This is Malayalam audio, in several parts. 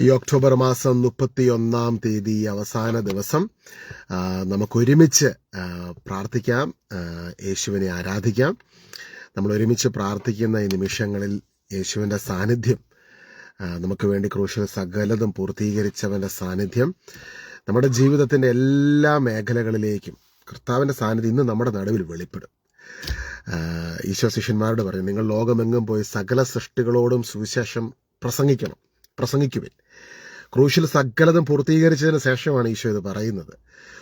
ഈ ഒക്ടോബർ മാസം മുപ്പത്തി ഒന്നാം തീയതി അവസാന ദിവസം ആ, നമുക്ക് ഒരുമിച്ച് ആ, പ്രാർത്ഥിക്കാം യേശുവിനെ ആരാധിക്കാം. നമ്മൾ ഒരുമിച്ച് പ്രാർത്ഥിക്കുന്ന ഈ നിമിഷങ്ങളിൽ യേശുവിന്റെ സാന്നിധ്യം നമുക്ക് വേണ്ടി ക്രൂശിൽ സകലതും പൂർത്തീകരിച്ചവന്റെ സാന്നിധ്യം നമ്മുടെ ജീവിതത്തിന്റെ എല്ലാ മേഖലകളിലേക്കും കർത്താവിന്റെ സാന്നിധ്യം ഇന്ന് നമ്മുടെ നടുവിൽ വെളിപ്പെടും. ഈശോ ശിഷ്യന്മാരോട് പറയും നിങ്ങൾ ലോകമെങ്ങും പോയി സകല സൃഷ്ടികളോടും സുവിശേഷം പ്രസംഗിക്കണം പ്രസംഗിക്കുവിൻ. ക്രൂശിൽ സകലതും പൂർത്തീകരിച്ചതിന് ശേഷമാണ് ഈശോ ഇത് പറയുന്നത്.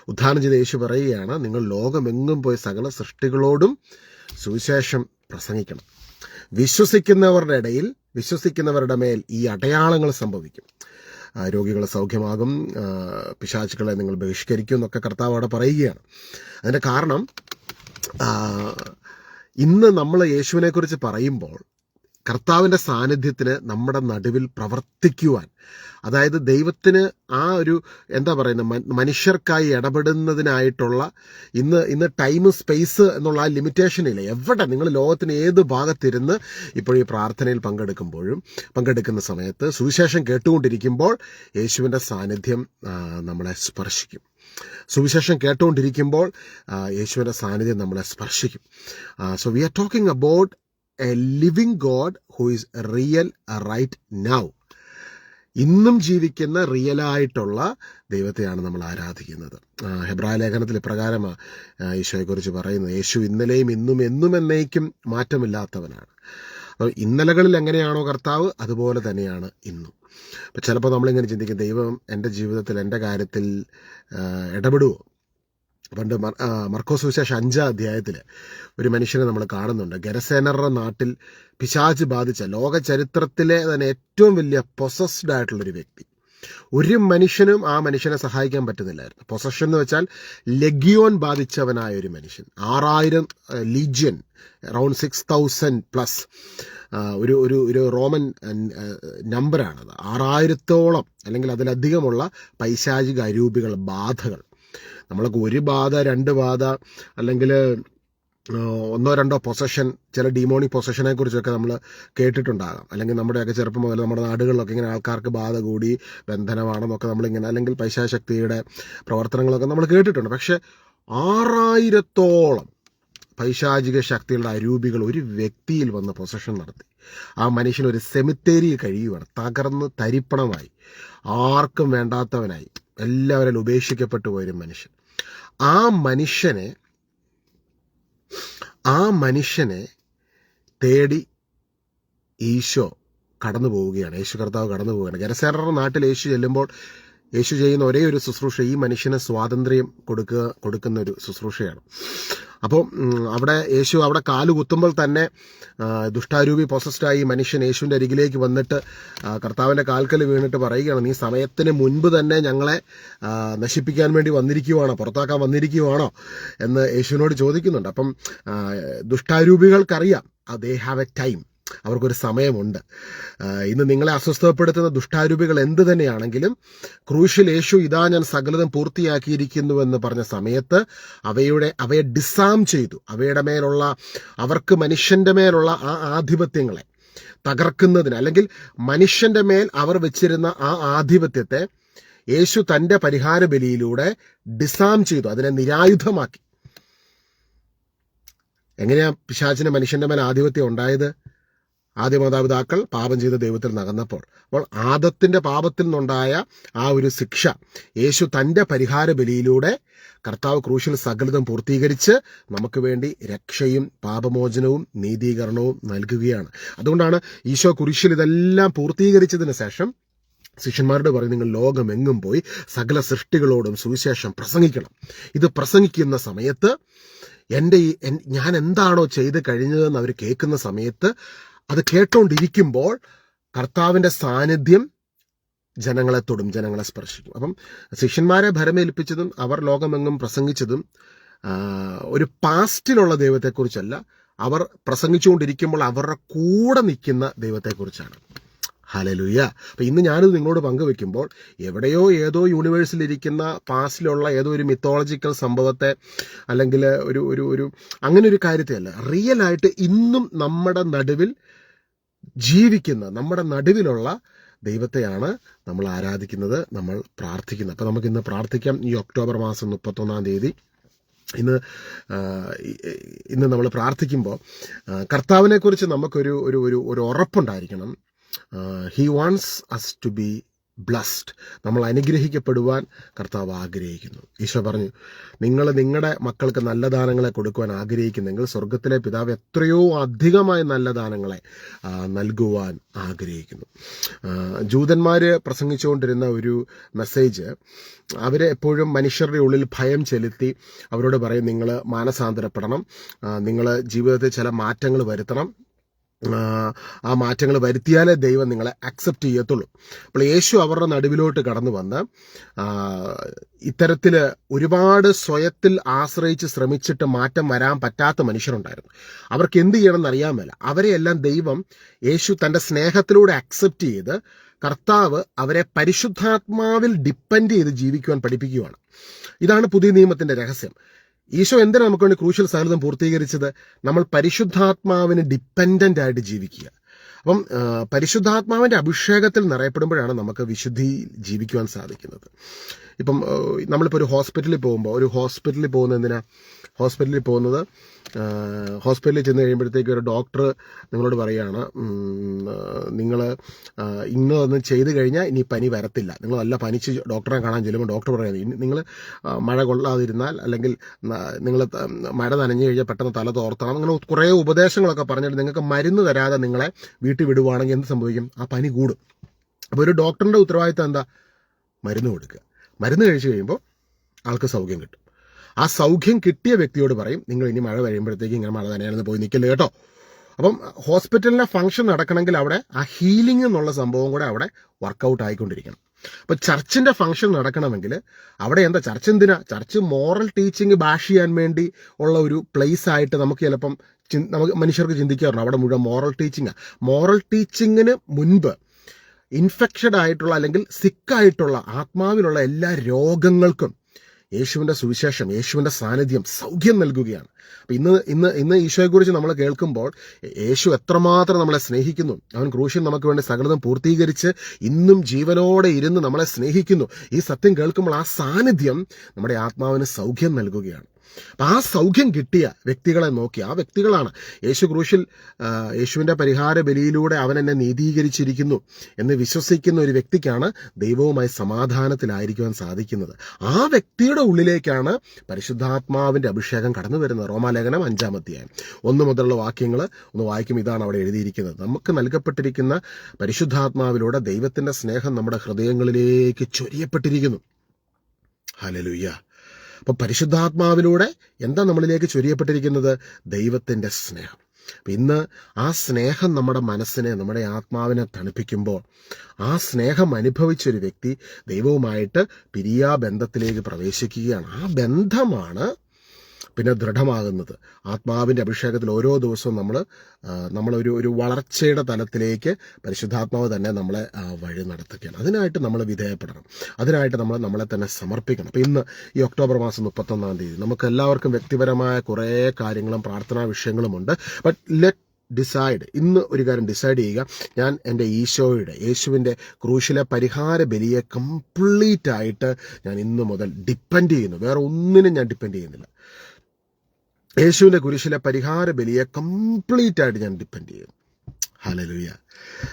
ഉദ്ധാനം ചെയ്ത യേശു പറയുകയാണ് നിങ്ങൾ ലോകമെങ്ങും പോയി സകല സൃഷ്ടികളോടും സുവിശേഷം പ്രസംഗിക്കണം. വിശ്വസിക്കുന്നവരുടെ ഇടയിൽ വിശ്വസിക്കുന്നവരുടെ മേൽ ഈ അടയാളങ്ങൾ സംഭവിക്കും. രോഗികൾ സൗഖ്യമാകും പിശാചുക്കളെ നിങ്ങൾ ബഹിഷ്കരിക്കും എന്നൊക്കെ കർത്താവ് അവിടെ പറയുകയാണ്. അതിന്റെ കാരണം ഇന്ന് നമ്മൾ യേശുവിനെക്കുറിച്ച് പറയുമ്പോൾ കർത്താവിന്റെ സാന്നിധ്യത്തിന് നമ്മുടെ നടുവിൽ പ്രവർത്തിക്കുവാൻ. അതായത് ദൈവത്തിന് ആ ഒരു എന്താ പറയുന്നത് മനുഷ്യർക്കായി ഇടപെടുന്നതിനായിട്ടുള്ള ഇന്ന് ഇന്ന് ടൈം സ്പേസ് എന്നുള്ള ആ ലിമിറ്റേഷൻ ഇല്ല? എവിടെ നിങ്ങൾ ലോകത്തിന് ഏത് ഭാഗത്തിരുന്ന് ഇപ്പോൾ ഈ പ്രാർത്ഥനയിൽ പങ്കെടുക്കുമ്പോഴും പങ്കെടുക്കുന്ന സമയത്ത് സുവിശേഷം കേട്ടുകൊണ്ടിരിക്കുമ്പോൾ യേശുവിന്റെ സാന്നിധ്യം നമ്മളെ സ്പർശിക്കും. സുവിശേഷം കേട്ടുകൊണ്ടിരിക്കുമ്പോൾ യേശുവിന്റെ സാന്നിധ്യം നമ്മളെ സ്പർശിക്കും. So we are talking about a living God who is real right now ഇന്നും ജീവിക്കുന്ന റിയലായിട്ടുള്ള ദൈവത്തെയാണ് നമ്മൾ ആരാധിക്കുന്നത്. ഹെബ്രാ ലേഖനത്തിൽ ഇപ്രകാരമാണ് ഈശോയെക്കുറിച്ച് പറയുന്നത്. യേശു ഇന്നലെയും ഇന്നും എന്നും എന്നേക്കും മാറ്റമില്ലാത്തവനാണ്. അപ്പോൾ ഇന്നലകളിൽ എങ്ങനെയാണോ കർത്താവ് അതുപോലെ തന്നെയാണ് ഇന്നും. അപ്പം ചിലപ്പോൾ നമ്മളിങ്ങനെ ചിന്തിക്കും ദൈവം എന്റെ ജീവിതത്തിൽ എന്റെ കാര്യത്തിൽ ഇടപെടുമോ പണ്ട് മർക്കോസ് വിശേഷം അഞ്ചാം അധ്യായത്തിൽ ഒരു മനുഷ്യനെ നമ്മൾ കാണുന്നുണ്ട്. ഗരസേനറുടെ നാട്ടിൽ പിശാച് ബാധിച്ച ലോക ചരിത്രത്തിലെ തന്നെ ഏറ്റവും വലിയ പൊസസ്ഡ് ആയിട്ടുള്ള ഒരു വ്യക്തി. ഒരു മനുഷ്യനും ആ മനുഷ്യനെ സഹായിക്കാൻ പറ്റുന്നില്ലായിരുന്നു. പൊസഷൻ എന്ന് വെച്ചാൽ ലെഗിയോൻ ബാധിച്ചവനായ ഒരു മനുഷ്യൻ. ആറായിരം legion around six thousand plus ഒരു ഒരു ഒരു റോമൻ നമ്പറാണത് ആറായിരത്തോളം അല്ലെങ്കിൽ അതിലധികമുള്ള പൈശാചിക അരൂപികൾ ബാധകൾ. നമ്മൾക്ക് ഒരു ബാധ രണ്ട് ബാധ അല്ലെങ്കിൽ ഒന്നോ രണ്ടോ പൊസഷൻ ചില ഡിമോണിക് പൊസഷനെ കുറിച്ചൊക്കെ നമ്മൾ കേട്ടിട്ടുണ്ടാകാം. അല്ലെങ്കിൽ നമ്മുടെയൊക്കെ ചെറുപ്പം മുതൽ നമ്മുടെ നാടുകളിലൊക്കെ ഇങ്ങനെ ആൾക്കാർക്ക് ബാധ കൂടി ബന്ധനമാണെന്നൊക്കെ നമ്മളിങ്ങനെ അല്ലെങ്കിൽ പൈശാശക്തിയുടെ പ്രവർത്തനങ്ങളൊക്കെ നമ്മൾ കേട്ടിട്ടുണ്ട്. പക്ഷെ ആറായിരത്തോളം പൈശാചിക ശക്തികളുടെ അരൂപികൾ ഒരു വ്യക്തിയിൽ വന്ന് പൊസഷൻ നടത്തി. ആ മനുഷ്യൻ ഒരു സെമിത്തേരിയിൽ കഴിയുകയാണ് തകർന്ന് തരിപ്പണമായി. ആർക്കും വേണ്ടാത്തവനായി. എല്ലാവരും ഉപേക്ഷിക്കപ്പെട്ടു പോയൊരു മനുഷ്യൻ. ആ മനുഷ്യനെ ആ മനുഷ്യനെ തേടി ഈശോ കടന്നു പോവുകയാണ്. യേശു കർത്താവ് കടന്നു പോവുകയാണ്. ഗരസേറയുടെ നാട്ടിൽ യേശു ചെല്ലുമ്പോൾ യേശു ചെയ്യുന്ന ഒരേ ഒരു ശുശ്രൂഷ ഈ മനുഷ്യന് സ്വാതന്ത്ര്യം കൊടുക്കുക കൊടുക്കുന്ന ഒരു ശുശ്രൂഷയാണ്. അപ്പോൾ അവിടെ യേശു അവിടെ കാൽ കുത്തുമ്പോൾ തന്നെ ദുഷ്ടാരൂപി പൊസസ്ഡായി മനുഷ്യൻ യേശുവിന്റെ അരികിലേക്ക് വന്നിട്ട് കർത്താവിന്റെ കാൽക്കൽ വീണിട്ട് പറയുകയാണ് നീ സമയത്തിന് മുൻപ് തന്നെ ഞങ്ങളെ നശിപ്പിക്കാൻ വേണ്ടി വന്നിരിക്കുവാണോ പുറത്താക്കാൻ വന്നിരിക്കുവാണോ? എന്ന് യേശുവിനോട് ചോദിക്കുന്നുണ്ട്. അപ്പം ദുഷ്ടാരൂപികൾക്കറിയാം ദേ ഹാവ് എ ടൈം അവർക്കൊരു സമയമുണ്ട്. ഇന്ന് നിങ്ങളെ അസ്വസ്ഥപ്പെടുത്തുന്ന ദുഷ്ടാരൂപികൾ എന്ത് തന്നെയാണെങ്കിലും ക്രൂശിൽ യേശു ഇതാ ഞാൻ സകലതും പൂർത്തിയാക്കിയിരിക്കുന്നു എന്ന് പറഞ്ഞ സമയത്ത് അവയുടെ അവയെ ഡിസാം ചെയ്തു. അവയുടെ മേലുള്ള അവർക്ക് മനുഷ്യന്റെ മേലുള്ള ആ ആധിപത്യങ്ങളെ തകർക്കുന്നതിന് അല്ലെങ്കിൽ മനുഷ്യന്റെ മേൽ അവർ വെച്ചിരുന്ന ആ ആധിപത്യത്തെ യേശു തന്റെ പരിഹാര ബലിയിലൂടെ ഡിസാം ചെയ്തു. അതിനെ നിരായുധമാക്കി. എങ്ങനെയാ പിശാചിന് മനുഷ്യന്റെ മേൽ ആധിപത്യം ഉണ്ടായത്? ആദ്യ മാതാപിതാക്കൾ പാപം ചെയ്ത ദൈവത്തിൽ നകന്നപ്പോൾ. അപ്പോൾ ആദത്തിന്റെ പാപത്തിൽ നിന്നുണ്ടായ ആ ഒരു ശിക്ഷ യേശു തന്റെ പരിഹാര ബലിയിലൂടെ കർത്താവ് ക്രൂശിൽ സകലതും പൂർത്തീകരിച്ച് നമുക്ക് വേണ്ടി രക്ഷയും പാപമോചനവും നീതീകരണവും നൽകുകയാണ്. അതുകൊണ്ടാണ് ഈശോ കുരിശിൽ ഇതെല്ലാം പൂർത്തീകരിച്ചതിന് ശേഷം ശിഷ്യന്മാരോട് പറയും നിങ്ങൾ ലോകമെങ്ങും പോയി സകല സൃഷ്ടികളോടും സുവിശേഷം പ്രസംഗിക്കണം. ഇത് പ്രസംഗിക്കുന്ന സമയത്ത് എന്റെ ഈ ഞാൻ എന്താണോ ചെയ്ത് കഴിഞ്ഞതെന്ന് അവർ കേൾക്കുന്ന സമയത്ത് അത് കേട്ടോണ്ടിരിക്കുമ്പോൾ കർത്താവിന്റെ സാന്നിധ്യം ജനങ്ങളെ തൊടും ജനങ്ങളെ സ്പർശിക്കും. അപ്പം ശിഷ്യന്മാരെ ഭരമേൽപ്പിച്ചതും അവർ ലോകമെങ്ങും പ്രസംഗിച്ചതും ഒരു പാസ്റ്റിലുള്ള ദൈവത്തെക്കുറിച്ചല്ല അവർ പ്രസംഗിച്ചുകൊണ്ടിരിക്കുമ്പോൾ അവരുടെ കൂടെ നിൽക്കുന്ന ദൈവത്തെക്കുറിച്ചാണ്. ഹലലുയ അപ്പം ഇന്ന് ഞാനിത് നിങ്ങളോട് പങ്കുവെക്കുമ്പോൾ എവിടെയോ ഏതോ യൂണിവേഴ്സിലിരിക്കുന്ന പാസ്റ്റിലുള്ള ഏതോ ഒരു മിത്തോളജിക്കൽ സംഭവത്തെ അല്ലെങ്കിൽ ഒരു ഒരു ഒരു അങ്ങനെ ഒരു കാര്യത്തെയല്ല റിയൽ ആയിട്ട് ഇന്നും നമ്മുടെ നടുവിൽ ജീവിക്കുന്ന നമ്മുടെ നടുവിലുള്ള ദൈവത്തെയാണ് നമ്മൾ ആരാധിക്കുന്നത് നമ്മൾ പ്രാർത്ഥിക്കുന്നത്. അപ്പോൾ നമുക്ക് ഇന്ന് പ്രാർത്ഥിക്കാം. ഈ ഒക്ടോബർ മാസം മുപ്പത്തൊന്നാം തീയതി ഇന്ന് ഇന്ന് നമ്മൾ പ്രാർത്ഥിക്കുമ്പോൾ കർത്താവിനെക്കുറിച്ച് നമുക്കൊരു ഒരു ഒരു ഒരു ഉറപ്പുണ്ടായിരിക്കണം. He wants us to be blessed. നമ്മൾ അനുഗ്രഹിക്കപ്പെടുവാൻ കർത്താവ് ആഗ്രഹിക്കുന്നു. ഈശോ പറഞ്ഞു നിങ്ങൾ നിങ്ങളുടെ മക്കൾക്ക് നല്ല ദാനങ്ങളെ കൊടുക്കുവാൻ ആഗ്രഹിക്കുന്നെങ്കിൽ സ്വർഗത്തിലെ പിതാവ് എത്രയോ അധികമായി നല്ല ദാനങ്ങളെ നൽകുവാൻ ആഗ്രഹിക്കുന്നു. ജൂതന്മാർ പ്രസംഗിച്ചുകൊണ്ടിരുന്ന ഒരു മെസ്സേജ് അവരെ എപ്പോഴും മനുഷ്യരുടെ ഉള്ളിൽ ഭയം ചെലുത്തി അവരോട് പറയും നിങ്ങൾ മാനസാന്തരപ്പെടണം. നിങ്ങൾ ജീവിതത്തിൽ ചില മാറ്റങ്ങൾ വരുത്തണം. ആ, മാറ്റങ്ങൾ വരുത്തിയാലേ ദൈവം നിങ്ങളെ അക്സെപ്റ്റ് ചെയ്യത്തുള്ളൂ. അപ്പോൾ യേശു അവരുടെ നടുവിലോട്ട് കടന്നു വന്ന് ഇത്തരത്തിൽ ഒരുപാട് സ്വയത്തിൽ ആശ്രയിച്ച് ശ്രമിച്ചിട്ട് മാറ്റം വരാൻ പറ്റാത്ത മനുഷ്യരുണ്ടായിരുന്നു. അവർക്ക് എന്ത് ചെയ്യണമെന്ന് അറിയാൻ മേല. അവരെയെല്ലാം ദൈവം യേശു തന്റെ സ്നേഹത്തിലൂടെ അക്സെപ്റ്റ് ചെയ്ത് കർത്താവ് അവരെ പരിശുദ്ധാത്മാവിൽ ഡിപ്പെൻഡ് ചെയ്ത് ജീവിക്കുവാൻ പഠിപ്പിക്കുകയാണ് ഇതാണ് പുതിയ നിയമത്തിന്റെ രഹസ്യം. ഈശോ എന്തിനാണ് നമുക്ക് വേണ്ടി ക്രൂഷ്യൽ സകലതും പൂർത്തീകരിച്ചത്? നമ്മൾ പരിശുദ്ധാത്മാവിന് ഡിപ്പെൻഡന്റ് ആയിട്ട് ജീവിക്കുക. അപ്പം പരിശുദ്ധാത്മാവിന്റെ അഭിഷേകത്തിൽ നിറയപ്പെടുമ്പോഴാണ് നമുക്ക് വിശുദ്ധി ജീവിക്കുവാൻ സാധിക്കുന്നത്. ഇപ്പം നമ്മളിപ്പോൾ ഒരു ഹോസ്പിറ്റലിൽ പോകുമ്പോൾ ഒരു ഹോസ്പിറ്റലിൽ പോകുന്ന എന്തിനാ? ഹോസ്പിറ്റലിൽ പോകുന്നത് ഹോസ്പിറ്റലിൽ ചെന്ന് കഴിയുമ്പോഴത്തേക്ക് ഒരു ഡോക്ടർ നിങ്ങളോട് പറയുകയാണ് നിങ്ങൾ ഇന്നതൊന്നും ചെയ്ത് കഴിഞ്ഞാൽ ഇനി പനി വരത്തില്ല. നിങ്ങൾ നല്ല പനിച്ച് ഡോക്ടറെ കാണാൻ ചെല്ലുമ്പോൾ ഡോക്ടർ പറയുന്നത് നിങ്ങൾ മഴ കൊള്ളാതിരുന്നാൽ അല്ലെങ്കിൽ നിങ്ങൾ മഴ നനഞ്ഞു കഴിഞ്ഞാൽ പെട്ടെന്ന് തല തോർത്തണം. അങ്ങനെ കുറേ ഉപദേശങ്ങളൊക്കെ പറഞ്ഞിട്ട് നിങ്ങൾക്ക് മരുന്ന് തരാതെ നിങ്ങളെ വീട്ടിൽ വിടുവാണെങ്കിൽ എന്ത് സംഭവിക്കും? ആ പനി കൂടും. അപ്പോൾ ഒരു ഡോക്ടറിന്റെ ഉത്തരവാദിത്തം എന്താ? മരുന്ന് കൊടുക്കുക. മരുന്ന് കഴിച്ചു കഴിയുമ്പോൾ ആൾക്ക് സൗഖ്യം കിട്ടും. ആ സൗഖ്യം കിട്ടിയ വ്യക്തിയോട് പറയും നിങ്ങൾ ഇനി മഴ കഴിയുമ്പോഴത്തേക്ക് ഇങ്ങനെ മഴ തന്നെയാണെന്ന് പോയി നിൽക്കില്ല കേട്ടോ? അപ്പം ഹോസ്പിറ്റലിലെ ഫംഗ്ഷൻ നടക്കണമെങ്കിൽ അവിടെ ആ ഹീലിംഗ് എന്നുള്ള സംഭവം കൂടെ അവിടെ വർക്കൗട്ട് ആയിക്കൊണ്ടിരിക്കണം. അപ്പൊ ചർച്ചിന്റെ ഫംഗ്ഷൻ നടക്കണമെങ്കിൽ അവിടെ എന്താ ചർച്ച് എന്തിനാ? ചർച്ച് മോറൽ ടീച്ചിങ് ബാഷ് ചെയ്യാൻ വേണ്ടി ഉള്ള ഒരു പ്ലേസ് ആയിട്ട് നമുക്ക് ചിലപ്പം നമുക്ക് മനുഷ്യർക്ക് ചിന്തിക്കാറുണ്ട്. അവിടെ മുഴുവൻ മോറൽ ടീച്ചിങ് മോറൽ ടീച്ചിങ്ങിന് മുൻപ് ഇൻഫെക്ഷഡ് ആയിട്ടുള്ള അല്ലെങ്കിൽ സിക്കായിട്ടുള്ള ആത്മാവിലുള്ള എല്ലാ രോഗങ്ങൾക്കും യേശുവിന്റെ സുവിശേഷം യേശുവിന്റെ സാന്നിധ്യം സൗഖ്യം നൽകുകയാണ്. അപ്പം ഇന്ന് ഇന്ന് ഇന്ന് ഈശോയെക്കുറിച്ച് നമ്മൾ കേൾക്കുമ്പോൾ യേശു എത്രമാത്രം നമ്മളെ സ്നേഹിക്കുന്നു. അവൻ ക്രൂശിൽ നമുക്ക് വേണ്ടി സകലതും പൂർത്തീകരിച്ച് ഇന്നും ജീവനോടെ ഇരുന്ന് നമ്മളെ സ്നേഹിക്കുന്നു. ഈ സത്യം കേൾക്കുമ്പോൾ ആ സാന്നിധ്യം നമ്മുടെ ആത്മാവിന് സൗഖ്യം നൽകുകയാണ്. അപ്പൊ ആ സൗഖ്യം കിട്ടിയ വ്യക്തികളെ നോക്കി ആ വ്യക്തികളാണ്. യേശു ക്രൂശിൽ യേശുവിന്റെ പരിഹാര ബലിയിലൂടെ അവൻ എന്നെ നീതീകരിച്ചിരിക്കുന്നു എന്ന് വിശ്വസിക്കുന്ന ഒരു വ്യക്തിക്കാണ് ദൈവവുമായി സമാധാനത്തിലായിരിക്കുവാൻ സാധിക്കുന്നത്. ആ വ്യക്തിയുടെ ഉള്ളിലേക്കാണ് പരിശുദ്ധാത്മാവിന്റെ അഭിഷേകം കടന്നു വരുന്നത്. റോമാലേഖനം അഞ്ചാം അധ്യായം. ഒന്ന് മുതലുള്ള വാക്യങ്ങൾ ഒന്ന് വായിക്കും ഇതാണ് അവിടെ എഴുതിയിരിക്കുന്നത്. നമുക്ക് നൽകപ്പെട്ടിരിക്കുന്ന പരിശുദ്ധാത്മാവിലൂടെ ദൈവത്തിന്റെ സ്നേഹം നമ്മുടെ ഹൃദയങ്ങളിലേക്ക് ചൊരിയപ്പെട്ടിരിക്കുന്നു. ഹലലുയ്യ അപ്പൊ പരിശുദ്ധാത്മാവിലൂടെ എന്താ നമ്മളിലേക്ക് ചൊരിയപ്പെട്ടിരിക്കുന്നത്? ദൈവത്തിന്റെ സ്നേഹം. ഇന്ന് ആ സ്നേഹം നമ്മുടെ മനസ്സിനെ നമ്മുടെ ആത്മാവിനെ തണുപ്പിക്കുമ്പോൾ ആ സ്നേഹം അനുഭവിച്ച ഒരു വ്യക്തി ദൈവവുമായിട്ട് പിരിയാ ബന്ധത്തിലേക്ക് പ്രവേശിക്കുകയാണ്. ആ ബന്ധമാണ് പിന്നെ ദൃഢമാകുന്നത്. ആത്മാവിന്റെ അഭിഷേകത്തിൽ ഓരോ ദിവസവും നമ്മൾ നമ്മളൊരു ഒരു വളർച്ചയുടെ തലത്തിലേക്ക് പരിശുദ്ധാത്മാവ് തന്നെ നമ്മളെ വഴി നടത്തുകയാണ്. അതിനായിട്ട് നമ്മൾ വിധേയപ്പെടണം. അതിനായിട്ട് നമ്മൾ നമ്മളെ തന്നെ സമർപ്പിക്കണം. അപ്പം ഇന്ന് ഈ ഒക്ടോബർ മാസം മുപ്പത്തൊന്നാം തീയതി നമുക്ക് എല്ലാവർക്കും വ്യക്തിപരമായ കുറേ കാര്യങ്ങളും പ്രാർത്ഥനാ വിഷയങ്ങളുമുണ്ട് ബട്ട് ലെറ്റ് ഡിസൈഡ് ഇന്ന് ഒരു കാര്യം ഡിസൈഡ് ചെയ്യുക. ഞാൻ എന്റെ ഈശോയുടെ യേശുവിന്റെ ക്രൂശിലെ പരിഹാര ബലിയെ കംപ്ലീറ്റ് ആയിട്ട് ഞാൻ ഇന്ന് മുതൽ ഡിപ്പെൻഡ് ചെയ്യുന്നു. വേറെ ഒന്നിനും ഞാൻ ഡിപ്പെൻഡ് ചെയ്യുന്നില്ല. യേശുവിന്റെ കുരിശിലെ പരിഹാര ബലിയെ കംപ്ലീറ്റ് ആയിട്ട് ഞാൻ ഡിപ്പെൻഡ് ചെയ്യും ഹലലുയ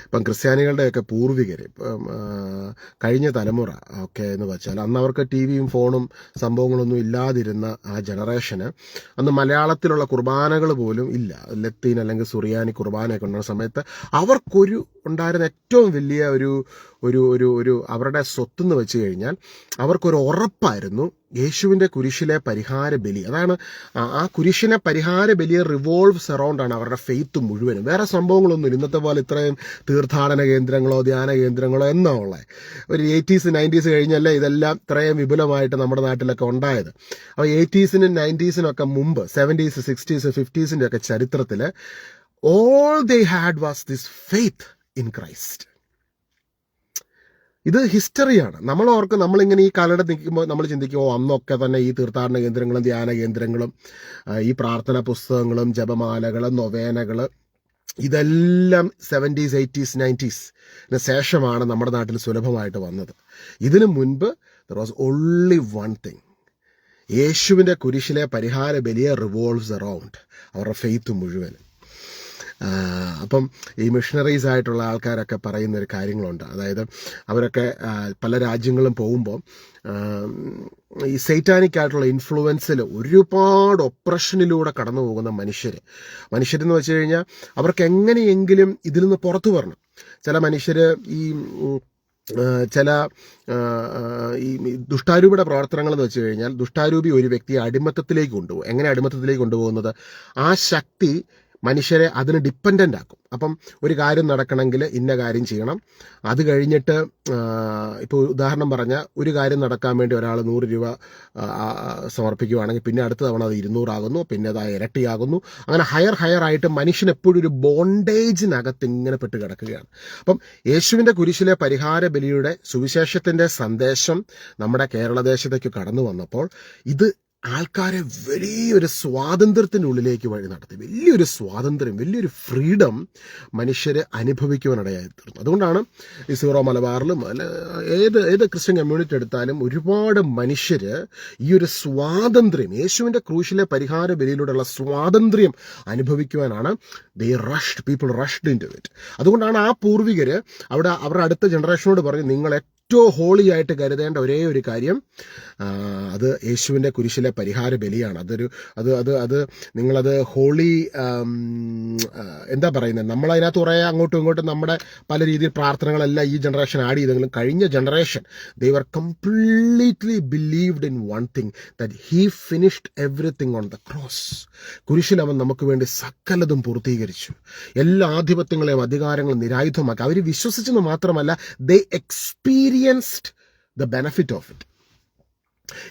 ഇപ്പം ക്രിസ്ത്യാനികളുടെയൊക്കെ പൂർവികർ ഇപ്പം കഴിഞ്ഞ തലമുറ ഒക്കെ എന്ന് വെച്ചാൽ അന്ന് അവർക്ക് ടി വിയും ഫോണും സംഭവങ്ങളൊന്നും ഇല്ലാതിരുന്ന ആ ജനറേഷന് അന്ന് മലയാളത്തിലുള്ള കുർബാനകൾ പോലും ഇല്ല. ലത്തീൻ അല്ലെങ്കിൽ സുറിയാനി കുർബാനയൊക്കെ ഉണ്ടാകുന്ന സമയത്ത് അവർക്കൊരു ഉണ്ടായിരുന്ന ഏറ്റവും വലിയ ഒരു ഒരു ഒരു ഒരു അവരുടെ സ്വത്ത് എന്ന് വെച്ച് കഴിഞ്ഞാൽ അവർക്കൊരു ഉറപ്പായിരുന്നു യേശുവിന്റെ കുരിശിലെ പരിഹാര ബലി. അതാണ് ആ- കുരിശിനെ പരിഹാര ബലിയെ റിവോൾവ്സ് സറൗണ്ടാണ് അവരുടെ ഫെയ്ത്ത് മുഴുവനും. വേറെ സംഭവങ്ങളൊന്നും ഇന്നത്തെ പോലെ ഇത്രയും തീർത്ഥാടന കേന്ദ്രങ്ങളോ ധ്യാന കേന്ദ്രങ്ങളോ എന്നാ ഉള്ളത് ഒരു എയ്റ്റീസ് നയന്റീസ് കഴിഞ്ഞല്ലേ ഇതെല്ലാം ഇത്രയും വിപുലമായിട്ട് നമ്മുടെ നാട്ടിലൊക്കെ ഉണ്ടായത്. അപ്പോൾ എയ്റ്റീസിനും നയന്റീസിനും ഒക്കെ മുമ്പ് സെവന്റീസ് സിക്സ്റ്റീസ് ഫിഫ്റ്റീസിന്റെ ഒക്കെ ചരിത്രത്തിൽ all they had was this faith in Christ ഇത് ഹിസ്റ്ററിയാണ്. നമ്മൾ ഓർക്ക് നമ്മളിങ്ങനെ ഈ കാലഘട്ടം നിൽക്കുമ്പോൾ നമ്മൾ ചിന്തിക്കും ഓ അന്നൊക്കെ തന്നെ ഈ തീർത്ഥാടന കേന്ദ്രങ്ങളും ധ്യാന കേന്ദ്രങ്ങളും ഈ പ്രാർത്ഥന പുസ്തകങ്ങളും ജപമാലകൾ നൊവേനകൾ ഇതെല്ലാം സെവന്റീസ് എയ്റ്റീസ് നയന്റീസിന് ശേഷമാണ് നമ്മുടെ നാട്ടിൽ സുലഭമായിട്ട് വന്നത്. ഇതിനു മുൻപ് there was only one thing യേശുവിന്റെ കുരിശിലെ പരിഹാര ബലിയെ റിവോൾവ്സ് അറൗണ്ട് അവരുടെ ഫെയ്ത്ത് മുഴുവൻ അപ്പം ഈ മിഷണറീസ് ആയിട്ടുള്ള ആൾക്കാരൊക്കെ പറയുന്ന ഒരു കാര്യങ്ങളുണ്ട്. അതായത് അവരൊക്കെ പല രാജ്യങ്ങളും പോകുമ്പോൾ ഈ സൈറ്റാനിക് ആയിട്ടുള്ള ഇൻഫ്ലുവൻസിൽ ഒരുപാട് ഒപ്രഷനിലൂടെ കടന്നു പോകുന്ന മനുഷ്യർ മനുഷ്യരെന്ന് വെച്ച് കഴിഞ്ഞാൽ അവർക്ക് എങ്ങനെയെങ്കിലും ഇതിൽ നിന്ന് പുറത്തു വരണം. ചില മനുഷ്യർ ഈ ചില ഈ ദുഷ്ടാരൂപിയുടെ പ്രവർത്തനങ്ങൾ എന്ന് വെച്ച് കഴിഞ്ഞാൽ ദുഷ്ടാരൂപി ഒരു വ്യക്തിയെ അടിമത്തത്തിലേക്ക് കൊണ്ടുപോകും. എങ്ങനെ അടിമത്തത്തിലേക്ക് കൊണ്ടുപോകുന്നത്? ആ ശക്തി മനുഷ്യരെ അതിന് ഡിപ്പെൻഡന്റ് ആക്കും. അപ്പം ഒരു കാര്യം നടക്കണമെങ്കിൽ ഇന്ന കാര്യം ചെയ്യണം. അത് കഴിഞ്ഞിട്ട് ഇപ്പോൾ ഉദാഹരണം പറഞ്ഞാൽ ഒരു കാര്യം നടക്കാൻ വേണ്ടി ഒരാൾ നൂറ് രൂപ സമർപ്പിക്കുകയാണെങ്കിൽ പിന്നെ അടുത്ത തവണ അത് ഇരുന്നൂറാകുന്നു പിന്നെ അത് ഇരട്ടിയാകുന്നു. അങ്ങനെ ഹയർ ഹയർ ആയിട്ട് മനുഷ്യൻ എപ്പോഴും ഒരു ബോണ്ടേജിനകത്ത് ഇങ്ങനെ പെട്ട് കിടക്കുകയാണ്. അപ്പം യേശുവിന്റെ കുരിശിലെ പരിഹാര ബലിയുടെ സുവിശേഷത്തിന്റെ സന്ദേശം നമ്മുടെ കേരളദേശത്തേക്ക് കടന്നു വന്നപ്പോൾ ഇത് ആൾക്കാരെ വലിയൊരു സ്വാതന്ത്ര്യത്തിനുള്ളിലേക്ക് വഴി നടത്തി. വലിയൊരു സ്വാതന്ത്ര്യം വലിയൊരു ഫ്രീഡം മനുഷ്യരെ അനുഭവിക്കുവാനിടയായി തീർന്നു. അതുകൊണ്ടാണ് ഈ സീറോ മലബാറിലും അല്ല ഏത് ഏത് ക്രിസ്ത്യൻ കമ്മ്യൂണിറ്റി എടുത്താലും ഒരുപാട് മനുഷ്യർ ഈ ഒരു സ്വാതന്ത്ര്യം യേശുവിന്റെ ക്രൂശിലെ പരിഹാര ബലിയിലൂടെയുള്ള സ്വാതന്ത്ര്യം അനുഭവിക്കുവാനാണ് they rushed people rushed into it അതുകൊണ്ടാണ് ആ പൂർവികർ അവിടെ അവരുടെ അടുത്ത ജനറേഷനോട് പറഞ്ഞ് നിങ്ങൾ ഏറ്റവും ഹോളി ആയിട്ട് കരുതേണ്ട ഒരേ ഒരു കാര്യം അത് യേശുവിന്റെ കുരിശിലെ പരിഹാര ബലിയാണ്. അതൊരു അത് അത് അത് നിങ്ങളത് ഹോളി എന്താ പറയുന്നത് നമ്മളതിനകത്ത് കുറേ അങ്ങോട്ടും ഇങ്ങോട്ടും നമ്മുടെ പല രീതിയിൽ പ്രാർത്ഥനകളെല്ലാം ഈ ജനറേഷൻ ആഡ് ചെയ്തെങ്കിലും കഴിഞ്ഞ generation they they were completely believed in one thing that he finished everything on the cross കുരിശിൽ അവൻ നമുക്ക് വേണ്ടി സകലതും പൂർത്തീകരിച്ചു. എല്ലാ ആധിപത്യങ്ങളെയും അധികാരങ്ങളും നിരായുധമാക്കി. അവർ വിശ്വസിച്ചെന്ന് മാത്രമല്ല they experienced the benefit of it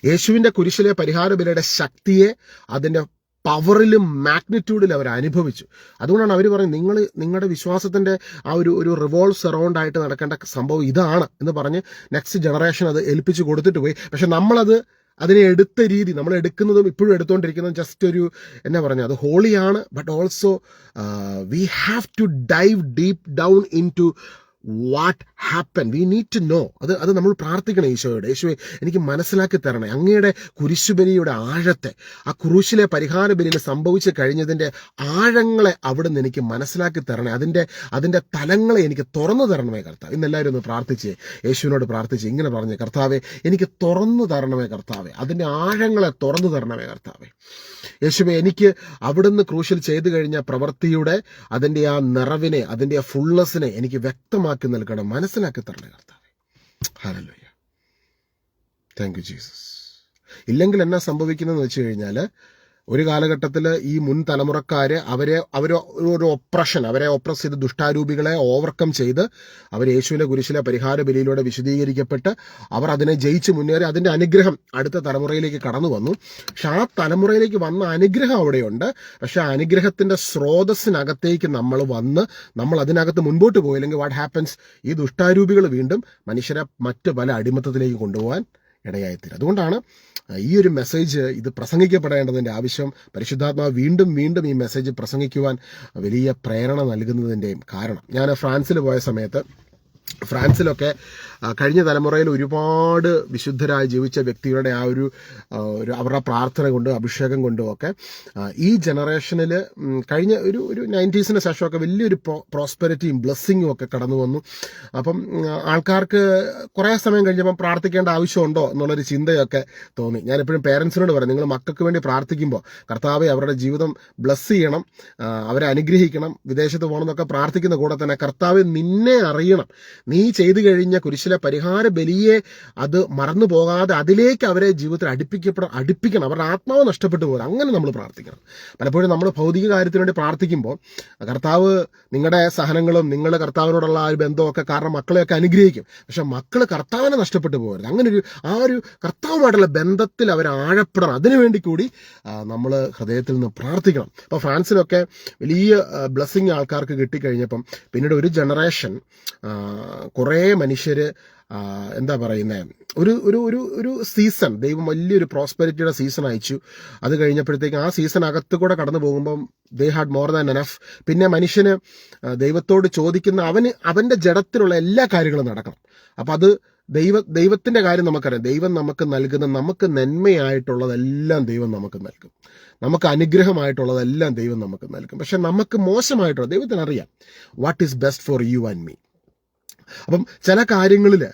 യേശുവിന്റെ കുരിശിലെ പരിഹാര ബലിയുടെ ശക്തിയെ അതിന്റെ പവറിലും മാഗ്നിറ്റ്യൂഡിലും അവർ അനുഭവിച്ചു. അതുകൊണ്ടാണ് അവർ പറയുന്നത് നിങ്ങൾ നിങ്ങളുടെ വിശ്വാസത്തിന്റെ ആ ഒരു ഒരു റിവോൾവ് സറൗണ്ട് ആയിട്ട് നടക്കേണ്ട സംഭവം ഇതാണ് എന്ന് പറഞ്ഞ് നെക്സ്റ്റ് ജനറേഷൻ അത് ഏൽപ്പിച്ച് കൊടുത്തിട്ട് പോയി. പക്ഷെ നമ്മളത് അതിനെ എടുത്ത രീതി നമ്മൾ എടുക്കുന്നതും ഇപ്പോഴും എടുത്തുകൊണ്ടിരിക്കുന്നതും ജസ്റ്റ് ഒരു എന്നാ പറഞ്ഞത് അത് ഹോളിയാണ് but also we have to dive deep down into what happen we need to know അത് അത് നമ്മൾ പ്രാർത്ഥിക്കണം ഈശോയോട്. യേശുവെ എനിക്ക് മനസ്സിലാക്കി തരണേ. അങ്ങയുടെ കുരിശുബലിയുടെ ആഴത്തെ ആ കുരിശിലെ പരിഹാര ബലിയിൽ സംഭവിച്ചു കഴിഞ്ഞതിന്റെ ആഴങ്ങളെ അവിടെ നിന്ന് എനിക്ക് മനസ്സിലാക്കി തരണേ. അതിന്റെ അതിന്റെ തലങ്ങളെ എനിക്ക് തുറന്നു തരണമേ കർത്താവ്. ഇന്നെല്ലാവരും ഒന്ന് പ്രാർത്ഥിച്ച് യേശുവിനോട് പ്രാർത്ഥിച്ച് ഇങ്ങനെ പറഞ്ഞു കർത്താവെ എനിക്ക് തുറന്നു തരണമേ കർത്താവെ. അതിന്റെ ആഴങ്ങളെ തുറന്നു തരണമേ കർത്താവെ. യേശുവെ എനിക്ക് അവിടുന്ന് ക്രൂശിൽ ചെയ്തു കഴിഞ്ഞ പ്രവൃത്തിയുടെ അതിന്റെ ആ നിറവിനെ അതിന്റെ ആ ഫുള്ളസിനെ എനിക്ക് വ്യക്തമാക്കി നൽകണം മനസ്സിലാക്കി തരണേ കർത്താവെ. ഹല്ലേലൂയ താങ്ക് യു ജീസസ് ഇല്ലെങ്കിൽ എന്നാ സംഭവിക്കുന്നതെന്ന് വെച്ച് കഴിഞ്ഞാൽ ഒരു കാലഘട്ടത്തിൽ ഈ മുൻ തലമുറക്കാർ അവരെ അവർ ഒരു ഒപ്രഷൻ അവരെ ഒപ്രസ് ചെയ്ത് ദുഷ്ടാരൂപികളെ ഓവർകം ചെയ്ത് അവർ യേശുവിന്റെ കുരിശിലെ പരിഹാര ബലിയിലൂടെ വിശദീകരിക്കപ്പെട്ട് അവർ അതിനെ ജയിച്ച് മുന്നേറി അതിന്റെ അനുഗ്രഹം അടുത്ത തലമുറയിലേക്ക് കടന്നു വന്നു. പക്ഷെ ആ തലമുറയിലേക്ക് വന്ന അനുഗ്രഹം അവിടെയുണ്ട്. പക്ഷെ ആ അനുഗ്രഹത്തിന്റെ സ്രോതസ്സിനകത്തേക്ക് നമ്മൾ വന്ന് നമ്മൾ അതിനകത്ത് മുൻപോട്ട് പോയില്ലെങ്കിൽ വാട്ട് ഹാപ്പൻസ് ഈ ദുഷ്ടാരൂപികൾ വീണ്ടും മനുഷ്യരെ മറ്റ് പല അടിമത്തത്തിലേക്ക് കൊണ്ടുപോകാൻ ഇടയായിത്തീരും. അതുകൊണ്ടാണ് ഈ ഒരു മെസ്സേജ് ഇത് പ്രസംഗിക്കപ്പെടേണ്ടതിന്റെ ആവശ്യം പരിശുദ്ധാത്മാവ് വീണ്ടും വീണ്ടും ഈ മെസ്സേജ് പ്രസംഗിക്കുവാൻ വലിയ പ്രേരണ നൽകുന്നതിന്റെയും കാരണം. ഞാൻ ഫ്രാൻസിൽ പോയ സമയത്ത് ഫ്രാൻസിലൊക്കെ കഴിഞ്ഞ തലമുറയിൽ ഒരുപാട് വിശുദ്ധരായി ജീവിച്ച വ്യക്തികളുടെ ആ ഒരു അവരുടെ പ്രാർത്ഥന കൊണ്ടും അഭിഷേകം കൊണ്ടും ഒക്കെ ഈ ജനറേഷനിൽ കഴിഞ്ഞ ഒരു ഒരു നയന്റീസിന് ശേഷമൊക്കെ വലിയൊരു പ്രോസ്പെരിറ്റിയും ബ്ലെസ്സിങ്ങും ഒക്കെ കടന്നു വന്നു. അപ്പം ആൾക്കാർക്ക് കുറേ സമയം കഴിഞ്ഞപ്പം പ്രാർത്ഥിക്കേണ്ട ആവശ്യമുണ്ടോ എന്നുള്ളൊരു ചിന്തയൊക്കെ തോന്നി. ഞാൻ എപ്പോഴും പേരൻസിനോട് പറയും നിങ്ങൾ മക്കൾക്ക് വേണ്ടി പ്രാർത്ഥിക്കുമ്പോൾ കർത്താവെ അവരുടെ ജീവിതം ബ്ലസ് ചെയ്യണം അവരെ അനുഗ്രഹിക്കണം വിദേശത്ത് പോകണമെന്നൊക്കെ പ്രാർത്ഥിക്കുന്ന കൂടെ തന്നെ കർത്താവ് നിന്നെ അറിയണം. നീ ചെയ്തു കഴിഞ്ഞ കുരിശിലെ പരിഹാര ബലിയെ അത് മറന്നു പോകാതെ അതിലേക്ക് അവരെ ജീവിതത്തിൽ അടുപ്പിക്കപ്പെട അടുപ്പിക്കണം. അവരുടെ ആത്മാവ് നഷ്ടപ്പെട്ടു പോകും അങ്ങനെ നമ്മൾ പ്രാർത്ഥിക്കണം. പലപ്പോഴും നമ്മൾ ഭൗതിക കാര്യത്തിന് വേണ്ടി പ്രാർത്ഥിക്കുമ്പോൾ കർത്താവ് നിങ്ങളുടെ സഹനങ്ങളും നിങ്ങൾ കർത്താവിനോടുള്ള ആ ഒരു ബന്ധമൊക്കെ കാരണം മക്കളെയൊക്കെ അനുഗ്രഹിക്കും. പക്ഷെ മക്കൾ കർത്താവിനെ നഷ്ടപ്പെട്ടു പോകരുത്. അങ്ങനെ ഒരു ആ ഒരു കർത്താവുമായിട്ടുള്ള ബന്ധത്തിൽ അവർ ആഴപ്പെടണം. അതിനുവേണ്ടി കൂടി നമ്മൾ ഹൃദയത്തിൽ നിന്ന് പ്രാർത്ഥിക്കണം. അപ്പോൾ ഫ്രാൻസിലൊക്കെ വലിയ ബ്ലെസ്സിങ് ആൾക്കാർക്ക് കിട്ടിക്കഴിഞ്ഞപ്പം പിന്നീട് ഒരു ജനറേഷൻ കുറേ മനുഷ്യർ എന്താ പറയുന്നത് ഒരു ഒരു ഒരു ഒരു സീസൺ ദൈവം വലിയൊരു പ്രോസ്പെരിറ്റിയുടെ സീസൺ അയച്ചു. അത് കഴിഞ്ഞപ്പോഴത്തേക്ക് ആ സീസൺ അകത്ത് കൂടെ കടന്നു പോകുമ്പം they had more than enough പിന്നെ മനുഷ്യന് ദൈവത്തോട് ചോദിക്കുന്ന അവന് അവന്റെ ജഡത്തിലുള്ള എല്ലാ കാര്യങ്ങളും നടക്കണം. അപ്പം അത് ദൈവ ദൈവത്തിന്റെ കാര്യം നമുക്കറിയാം. ദൈവം നമുക്ക് നൽകുന്ന നമുക്ക് നന്മയായിട്ടുള്ളതെല്ലാം ദൈവം നമുക്ക് നൽകും. നമുക്ക് അനുഗ്രഹമായിട്ടുള്ളതെല്ലാം ദൈവം നമുക്ക് നൽകും. പക്ഷെ നമുക്ക് മോശമായിട്ടുള്ള ദൈവത്തിന് അറിയാം what is best for you and me അപ്പം ചില കാര്യങ്ങളിൽ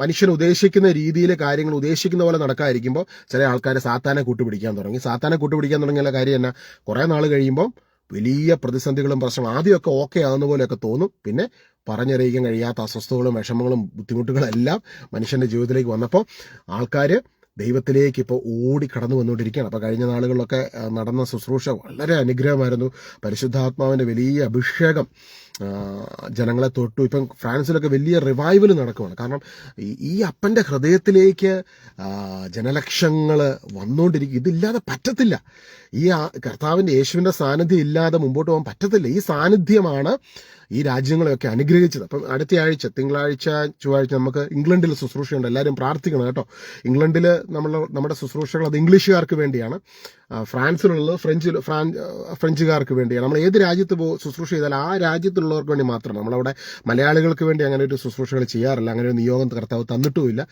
മനുഷ്യൻ ഉദ്ദേശിക്കുന്ന രീതിയിൽ കാര്യങ്ങൾ ഉദ്ദേശിക്കുന്ന പോലെ നടക്കാതിരിക്കുമ്പോൾ ചില ആൾക്കാർ സാത്താനെ കൂട്ടുപിടിക്കാൻ തുടങ്ങി. സാത്താനെ കൂട്ടുപിടിക്കാൻ തുടങ്ങിയ കാര്യം എന്നാ കുറേ നാൾ കഴിയുമ്പോൾ വലിയ പ്രതിസന്ധികളും പ്രശ്നം ആദ്യമൊക്കെ ഓക്കെ ആകുന്ന പോലെയൊക്കെ തോന്നും. പിന്നെ പറഞ്ഞറിയിക്കാൻ കഴിയാത്ത അസ്വസ്ഥതകളും വിഷമങ്ങളും ബുദ്ധിമുട്ടുകളും എല്ലാം മനുഷ്യന്റെ ജീവിതത്തിലേക്ക് വന്നപ്പോൾ ആൾക്കാർ ദൈവത്തിലേക്ക് ഇപ്പോൾ ഓടി കടന്നു വന്നുകൊണ്ടിരിക്കുകയാണ്. അപ്പോൾ കഴിഞ്ഞ നാളുകളിലൊക്കെ നടന്ന ശുശ്രൂഷ വളരെ അനുഗ്രഹമായിരുന്നു. പരിശുദ്ധാത്മാവിന്റെ വലിയ അഭിഷേകം ജനങ്ങളെ തൊട്ടു. ഇപ്പം ഫ്രാൻസിലൊക്കെ വലിയ റിവൈവൽ നടക്കുവാണ്. കാരണം ഈ- അപ്പന്റെ ഹൃദയത്തിലേക്ക് ജനലക്ഷങ്ങൾ വന്നുകൊണ്ടിരിക്കും ഇതില്ലാതെ പറ്റത്തില്ല. ഈ കർത്താവിന്റെ യേശുവിന്റെ സാന്നിധ്യം ഇല്ലാതെ മുമ്പോട്ട് പോകാൻ പറ്റത്തില്ല. ഈ സാന്നിധ്യമാണ് ഈ രാജ്യങ്ങളെയൊക്കെ അനുഗ്രഹിച്ചത്. അപ്പം അടുത്ത ആഴ്ച തിങ്കളാഴ്ച ചൊവ്വാഴ്ച നമുക്ക് ഇംഗ്ലണ്ടിൽ ശുശ്രൂഷയുണ്ട്. എല്ലാവരും പ്രാർത്ഥിക്കണം കേട്ടോ. ഇംഗ്ലണ്ടിൽ നമ്മൾ നമ്മുടെ ശുശ്രൂഷകൾ അത് ഇംഗ്ലീഷുകാർക്ക് വേണ്ടിയാണ്. ഫ്രാൻസിലുള്ളത് ഫ്രഞ്ച് ഫ്രാൻ ഫ്രഞ്ചുകാർക്ക് വേണ്ടിയാണ്. നമ്മൾ ഏത് രാജ്യത്ത് പോ ശുശ്രൂഷ ചെയ്താൽ ആ രാജ്യത്തുള്ളവർക്ക് വേണ്ടി മാത്രമാണ്. നമ്മളവിടെ മലയാളികൾക്ക് വേണ്ടി അങ്ങനെ ഒരു ശുശ്രൂഷകൾ ചെയ്യാറില്ല. അങ്ങനെ ഒരു നിയോഗം കർത്താവ് തന്നിട്ടുമില്ല.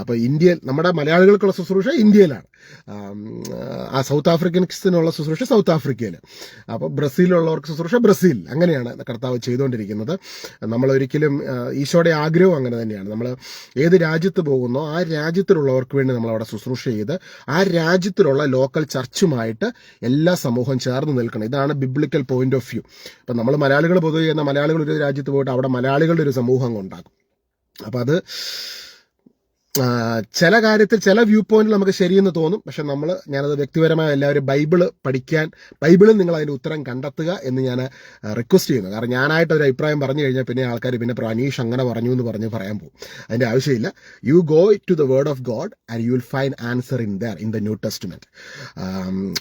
അപ്പോൾ ഇന്ത്യയിൽ നമ്മുടെ മലയാളികൾക്കുള്ള ശുശ്രൂഷ ഇന്ത്യയിലാണ്. ആ സൗത്ത് ആഫ്രിക്കൻസിനുള്ള ശുശ്രൂഷ സൗത്ത് ആഫ്രിക്കയിൽ അപ്പോൾ ബ്രസീലിലുള്ളവർക്ക് ശുശ്രൂഷ ബ്രസീൽ. അങ്ങനെയാണ് കർത്താവ് ചെയ്തുകൊണ്ടിരിക്കുന്നത്. നമ്മൾ ഒരിക്കലും ഈശോയുടെ ആഗ്രഹം അങ്ങനെ തന്നെയാണ്. നമ്മൾ ഏത് രാജ്യത്ത് പോകുന്നോ ആ രാജ്യത്തിലുള്ളവർക്ക് വേണ്ടി നമ്മൾ അവിടെ ശുശ്രൂഷ ചെയ്ത് ആ രാജ്യത്തിലുള്ള ലോക്കൽ ചർച്ചുമായിട്ട് എല്ലാ സമൂഹം ചേർന്ന് നിൽക്കണം. ഇതാണ് ബിബ്ലിക്കൽ പോയിന്റ് ഓഫ് വ്യൂ അപ്പം നമ്മൾ മലയാളികൾ പൊതുവെ ചെയ്യുന്ന മലയാളികൾ ഒരു രാജ്യത്ത് പോയിട്ട് അവിടെ മലയാളികളുടെ ഒരു സമൂഹം ഉണ്ടാക്കും. അപ്പം അത് ചില കാര്യത്തിൽ ചില വ്യൂ പോയിന്റിൽ നമുക്ക് ശരിയെന്ന് തോന്നും. പക്ഷെ നമ്മൾ ഞാനത് വ്യക്തിപരമായ എല്ലാവരും ബൈബിൾ പഠിക്കാൻ ബൈബിളിൽ നിങ്ങൾ അതിന്റെ ഉത്തരം കണ്ടെത്തുക എന്ന് ഞാൻ റിക്വസ്റ്റ് ചെയ്യുന്നു. കാരണം ഞാനായിട്ട് ഒരു അഭിപ്രായം പറഞ്ഞു കഴിഞ്ഞാൽ പിന്നെ ആൾക്കാർ പിന്നെ "പ്രോ, അങ്ങനെ പറഞ്ഞു എന്ന് പറഞ്ഞ് പറയാൻ പോകും. അതിന്റെ ആവശ്യമില്ല. You go to the word of God and you will find answer in there in the New Testament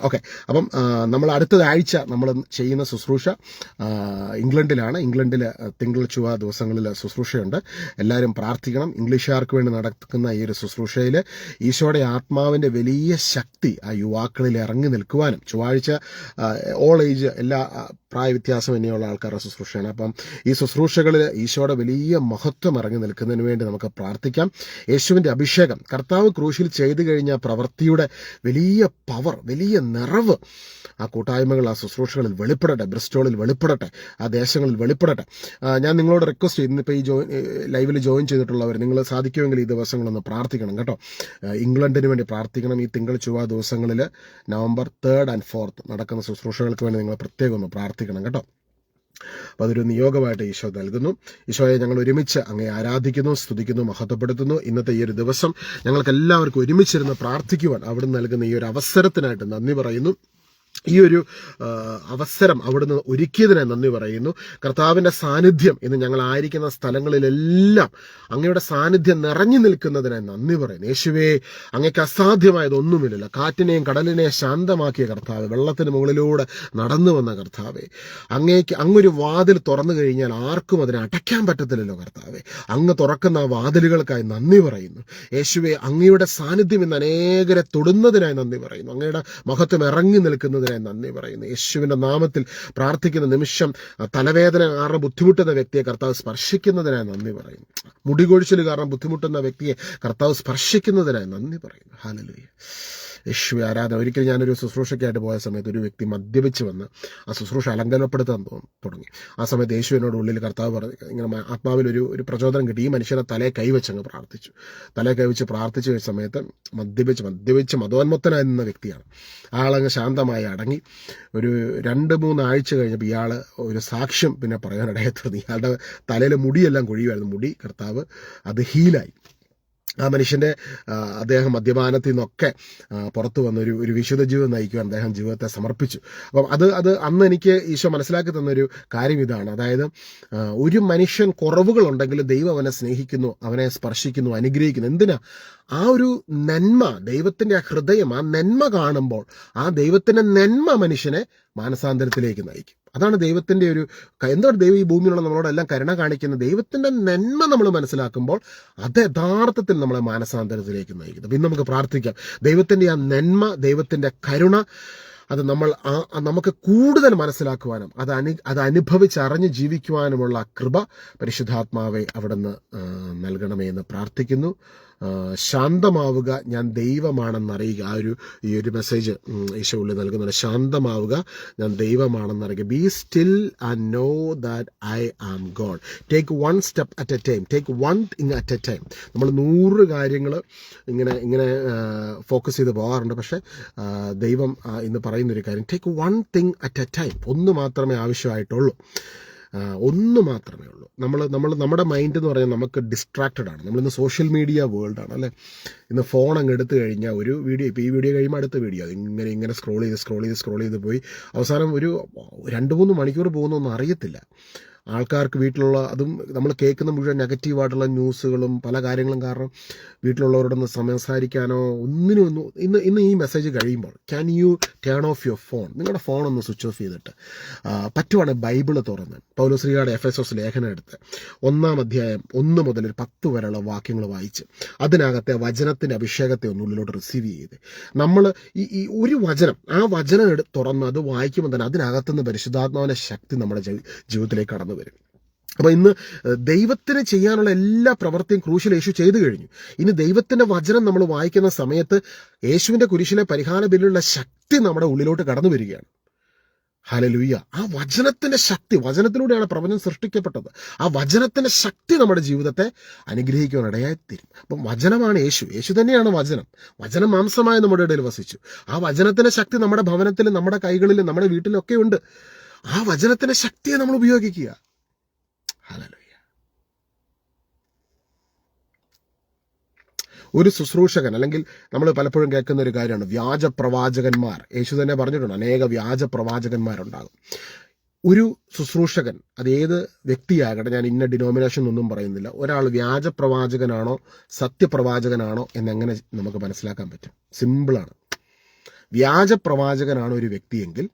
okay അപ്പം നമ്മൾ അടുത്ത ആഴ്ച നമ്മൾ ചെയ്യുന്ന ശുശ്രൂഷ ഇംഗ്ലണ്ടിലാണ്. ഇംഗ്ലണ്ടിൽ തിങ്കൾ ചൊവ്വ ദിവസങ്ങളിൽ ശുശ്രൂഷയുണ്ട്. എല്ലാവരും പ്രാർത്ഥിക്കണം. ഇംഗ്ലീഷുകാർക്ക് വേണ്ടി നടക്കുന്ന ഈ ഒരു ശുശ്രൂഷയിൽ ഈശോയുടെ ആത്മാവിന്റെ വലിയ ശക്തി ആ യുവാക്കളിൽ ഇറങ്ങി നിൽക്കുവാനും ചൊവ്വാഴ്ച ഓൾ ഏജ് എല്ലാ പ്രായ വ്യത്യാസം എന്നെയുള്ള ആൾക്കാരുടെ ശുശ്രൂഷയാണ്. അപ്പം ഈ ശുശ്രൂഷകളിൽ ഈശോയുടെ വലിയ മഹത്വം ഇറങ്ങി നിൽക്കുന്നതിന് വേണ്ടി നമുക്ക് പ്രാർത്ഥിക്കാം. യേശുവിന്റെ അഭിഷേകം കർത്താവ് ക്രൂശിൽ ചെയ്തു കഴിഞ്ഞ പ്രവൃത്തിയുടെ വലിയ പവർ വലിയ നിറവ് ആ കൂട്ടായ്മകൾ ആ ശുശ്രൂഷകളിൽ വെളിപ്പെടട്ടെ ബ്രിസ്റ്റോളിൽ വെളിപ്പെടട്ടെ ആ ദേശങ്ങളിൽ വെളിപ്പെടട്ടെ. ഞാൻ നിങ്ങളോട് റിക്വസ്റ്റ് ചെയ്യുന്നു ഇന്നിപ്പോൾ ഈ ജോയിൻ ലൈവിൽ ജോയിൻ ചെയ്തിട്ടുള്ളവർ നിങ്ങൾ സാധിക്കുമെങ്കിൽ ഈ ദിവസങ്ങളൊന്ന് പ്രാർത്ഥിക്കണം കേട്ടോ. ഇംഗ്ലണ്ടിന് വേണ്ടി പ്രാർത്ഥിക്കണം ഈ തിങ്കൾ ചൊവ്വ ദിവസങ്ങളിൽ നവംബർ തേർഡ് ആൻഡ് ഫോർത്ത് നടക്കുന്ന ശുശ്രൂഷകൾക്ക് വേണ്ടി നിങ്ങൾ പ്രത്യേകം ഒന്ന് പ്രാർത്ഥിക്കണം കേട്ടോ. അപ്പോൾ അതൊരു നിയോഗമായിട്ട് ഈശോ നൽകുന്നു. ഈശോയെ ഞങ്ങൾ ഒരുമിച്ച് അങ്ങേ ആരാധിക്കുന്നു സ്തുതിക്കുന്നു മഹത്വപ്പെടുത്തുന്നു. ഇന്നത്തെ ഈ ഒരു ദിവസം ഞങ്ങൾക്ക് എല്ലാവർക്കും ഒരുമിച്ചിരുന്ന് പ്രാർത്ഥിക്കുവാൻ അവിടുന്ന് നൽകുന്ന ഈ ഒരു അവസരത്തിനായിട്ട് നന്ദി പറയുന്നു. ഈ ഒരു അവസരം അവിടുന്ന് ഒരുക്കിയതിനെ നന്ദി പറയുന്നു. കർത്താവിന്റെ സാന്നിധ്യം ഇന്ന് ഞങ്ങൾ ആയിരിക്കുന്ന സ്ഥലങ്ങളിലെല്ലാം അങ്ങയുടെ സാന്നിധ്യം നിറഞ്ഞു നിൽക്കുന്നതിനെ നന്ദി പറയുന്നു. യേശുവേ അങ്ങയ്ക്ക് അസാധ്യമായതൊന്നുമില്ലല്ലോ. കാറ്റിനെയും കടലിനെയും ശാന്തമാക്കിയ കർത്താവ് വെള്ളത്തിന് മുകളിലൂടെ നടന്നു വന്ന കർത്താവെ അങ്ങേക്ക് അങ്ങൊരു വാതിൽ തുറന്നു കഴിഞ്ഞാൽ ആർക്കും അതിനെ അടയ്ക്കാൻ പറ്റത്തില്ലല്ലോ കർത്താവെ. അങ്ങ് തുറക്കുന്ന ആ വാതിലുകൾക്കായി നന്ദി പറയുന്നു. യേശുവെ അങ്ങയുടെ സാന്നിധ്യം ഇന്ന് അനേകരെ തൊടുന്നതിനായി നന്ദി പറയുന്നു. അങ്ങയുടെ മഹത്വം ഇറങ്ങി നിൽക്കുന്നതിനായി നന്ദി പറയുന്നു. യേശുവിന്റെ നാമത്തിൽ പ്രാർത്ഥിക്കുന്ന നിമിഷം തലവേദന കാരണം ബുദ്ധിമുട്ടുന്ന വ്യക്തിയെ കർത്താവ് സ്പർശിക്കുന്നതിനായി നന്ദി പറയുന്നു. മുടികൊഴിച്ചിൽ കാരണം ബുദ്ധിമുട്ടുന്ന വ്യക്തിയെ കർത്താവ് സ്പർശിക്കുന്നതിനായി നന്ദി പറയുന്നു. ഹാലലുയ്യ യേശു ആരാധന. ഒരിക്കൽ ഞാനൊരു ശുശ്രൂഷയ്ക്കായിട്ട് പോയ സമയത്ത് ഒരു വ്യക്തി മദ്യപിച്ച് വന്ന് ആ ശുശ്രൂഷ അലങ്കനപ്പെടുത്താൻ തുടങ്ങി. ആ സമയത്ത് യേശു എന്നോട് ഉള്ളിൽ കർത്താവ് പറഞ്ഞു ഇങ്ങനെ ആത്മാവിൽ ഒരു ഒരു പ്രചോദനം കിട്ടി. ഈ മനുഷ്യനെ തലേ കൈവച്ച് അങ്ങ് പ്രാർത്ഥിച്ചു. തലയെ കൈവച്ച് പ്രാർത്ഥിച്ച സമയത്ത് മദ്യപിച്ച് മദ്യപിച്ച് മതോന്മത്തനായി നിന്ന വ്യക്തിയാണ്. ആളങ്ങ് ശാന്തമായി അടങ്ങി. ഒരു രണ്ട് മൂന്ന് ആഴ്ച കഴിഞ്ഞപ്പോൾ ഇയാൾ ഒരു സാക്ഷ്യം പിന്നെ പറയാനിടയെ തീർന്നു. ഇയാളുടെ തലയിലെ മുടിയെല്ലാം കൊഴിയുമായിരുന്നു. മുടി കർത്താവ് അത് ഹീലായി ആ മനുഷ്യന്റെ അദ്ദേഹം മദ്യപാനത്തിൽ നിന്നൊക്കെ പുറത്തു വന്ന ഒരു ഒരു വിശുദ്ധ ജീവിതം നയിക്കുവാൻ അദ്ദേഹം ജീവിതത്തെ സമർപ്പിച്ചു. അപ്പം അത് അത് അന്ന് എനിക്ക് ഈശോ മനസ്സിലാക്കി തന്നൊരു കാര്യം ഇതാണ്. അതായത് ഒരു മനുഷ്യൻ കുറവുകളുണ്ടെങ്കിൽ ദൈവം അവനെ സ്നേഹിക്കുന്നു അവനെ സ്പർശിക്കുന്നു അനുഗ്രഹിക്കുന്നു. എന്തിനാ? ആ ഒരു നന്മ ദൈവത്തിന്റെ ആ ഹൃദയം ആ നന്മ കാണുമ്പോൾ ആ ദൈവത്തിന്റെ നന്മ മനുഷ്യനെ മാനസാന്തരത്തിലേക്ക് നയിക്കും. അതാണ് ദൈവത്തിന്റെ ഒരു എന്തോ ദൈവം ഈ ഭൂമിയിലുള്ള നമ്മളോടെല്ലാം കരുണ കാണിക്കുന്ന ദൈവത്തിന്റെ നന്മ നമ്മൾ മനസ്സിലാക്കുമ്പോൾ അത് യഥാർത്ഥത്തിൽ നമ്മളെ മാനസാന്തരത്തിലേക്ക് നയിക്കുന്നു. പിന്നെ നമുക്ക് പ്രാർത്ഥിക്കാം. ദൈവത്തിന്റെ ആ നന്മ ദൈവത്തിന്റെ കരുണ അത് നമ്മൾ നമുക്ക് കൂടുതൽ മനസ്സിലാക്കുവാനും അത് അനു അത് അനുഭവിച്ചറിഞ്ഞ് ജീവിക്കുവാനുമുള്ള കൃപ പരിശുദ്ധാത്മാവെ അവിടുന്ന് ആ, നൽകണമേ എന്ന് പ്രാർത്ഥിക്കുന്നു. ശാന്തമാവുക ഞാൻ ദൈവമാണെന്നറിയുക. ആ ഒരു ഈ ഒരു മെസ്സേജ് ഈശോ ഉള്ളിൽ നൽകുന്നുണ്ട്. ശാന്തമാവുക ഞാൻ ദൈവമാണെന്നറിയുക. Be still and know that I am God take one step at a time take one thing at a time നമ്മൾ നൂറ് കാര്യങ്ങൾ ഇങ്ങനെ ഇങ്ങനെ ഫോക്കസ് ചെയ്ത് പോകാറുണ്ട്. പക്ഷേ ദൈവം ഇന്ന് പറയുന്നൊരു കാര്യം. Take one thing at a time ഒന്ന് മാത്രമേ ആവശ്യമായിട്ടുള്ളൂ. ഒന്ന് മാത്രമേ ഉള്ളൂ. നമ്മൾ നമ്മൾ നമ്മുടെ മൈൻഡ് എന്ന് പറയുന്നത് നമുക്ക് ഡിസ്ട്രാക്റ്റഡ് ആണ്. നമ്മളിന്ന് സോഷ്യൽ മീഡിയ വേൾഡ് ആണ് അല്ലേ? ഇന്ന് ഫോൺ അങ്ങ് എടുത്ത് കഴിഞ്ഞാൽ ഒരു വീഡിയോ ഇപ്പോൾ ഈ വീഡിയോ കഴിയുമ്പോൾ അടുത്ത വീഡിയോ ഇങ്ങനെ ഇങ്ങനെ സ്ക്രോൾ ചെയ്ത് സ്ക്രോൾ ചെയ്ത് സ്ക്രോൾ ചെയ്ത് പോയി. അവസാനം ഒരു രണ്ട് മൂന്ന് മണിക്കൂർ പോകുന്നൊന്നും അറിയത്തില്ല. ആൾക്കാർക്ക് വീട്ടിലുള്ള അതും നമ്മൾ കേൾക്കുന്ന മുഴുവൻ നെഗറ്റീവായിട്ടുള്ള ന്യൂസുകളും പല കാര്യങ്ങളും കാരണം വീട്ടിലുള്ളവരോടൊന്ന് സംസാരിക്കാനോ ഒന്നിനും ഒന്നും ഇന്ന് ഇന്ന് ഈ മെസ്സേജ് കഴിയുമ്പോൾ can you turn off your phone നിങ്ങളുടെ ഫോൺ ഒന്ന് സ്വിച്ച് ഓഫ് ചെയ്തിട്ട് പറ്റുവാണ് ബൈബിൾ തുറന്ന്. പൗലോശ്രീയുടെ എഫ് എസ് എസ് ലേഖനം എടുത്ത് ഒന്നാം അധ്യായം ഒന്ന് മുതൽ ഒരു പത്ത് വരെയുള്ള വാക്യങ്ങൾ വായിച്ച് അതിനകത്തെ വചനത്തിന്റെ അഭിഷേകത്തെ ഒന്ന് ഉള്ളിലോട്ട് റിസീവ് ചെയ്ത്. നമ്മൾ ഈ ഈ ഒരു വചനം ആ വചനം തുറന്ന് അത് വായിക്കുമ്പോൾ തന്നെ അതിനകത്തുനിന്ന് പരിശുദ്ധാത്മാവിന്റെ ശക്തി നമ്മുടെ ജീവിതത്തിലേക്ക് കടന്നു വരും. അപ്പോൾ ഇന്ന് ദൈവത്തിന് ചെയ്യാനുള്ള എല്ലാ പ്രവൃത്തിയും ക്രൂശിൽ യേശു ചെയ്തു കഴിഞ്ഞു. ഇനി ദൈവത്തിന്റെ വചനം നമ്മൾ വായിക്കുന്ന സമയത്ത് യേശുവിന്റെ കുരിശിലെ പരിഹാര ബില്ലുള്ള ശക്തി നമ്മുടെ ഉള്ളിലോട്ട് കടന്നു വരികയാണ്. ഹലലുയ്യ ആ വചനത്തിന്റെ ശക്തി വചനത്തിലൂടെയാണ് പ്രപഞ്ചം സൃഷ്ടിക്കപ്പെട്ടത്. ആ വചനത്തിന്റെ ശക്തി നമ്മുടെ ജീവിതത്തെ അനുഗ്രഹിക്കുവാൻ ഇടയായിത്തീരും അപ്പം വചനമാണ് യേശു. യേശു തന്നെയാണ് വചനം. വചനം മാംസമായി നമ്മുടെ ഇടയിൽ വസിച്ചു. ആ വചനത്തിന്റെ ശക്തി നമ്മുടെ ഭവനത്തിലും നമ്മുടെ കൈകളിലും നമ്മുടെ വീട്ടിലൊക്കെ ഉണ്ട്. ആ വചനത്തിന്റെ ശക്തിയെ നമ്മൾ ഉപയോഗിക്കുക. ഒരു ശുശ്രൂഷകൻ അല്ലെങ്കിൽ നമ്മൾ പലപ്പോഴും കേൾക്കുന്ന ഒരു കാര്യമാണ് വ്യാജ പ്രവാചകന്മാർ യേശു തന്നെ പറഞ്ഞിട്ടുണ്ട് അനേക വ്യാജ പ്രവാചകന്മാരുണ്ടാകും ഒരു ശുശ്രൂഷകൻ അത് ഏത് വ്യക്തിയാകട്ടെ ഞാൻ ഇന്ന ഡിനോമിനേഷൻ ഒന്നും പറയുന്നില്ല ഒരാൾ വ്യാജ പ്രവാചകനാണോ സത്യപ്രവാചകനാണോ എന്നെങ്ങനെ നമുക്ക് മനസ്സിലാക്കാൻ പറ്റും? സിമ്പിളാണ് വ്യാജ പ്രവാചകനാണ് ഒരു വ്യക്തിയെങ്കിൽ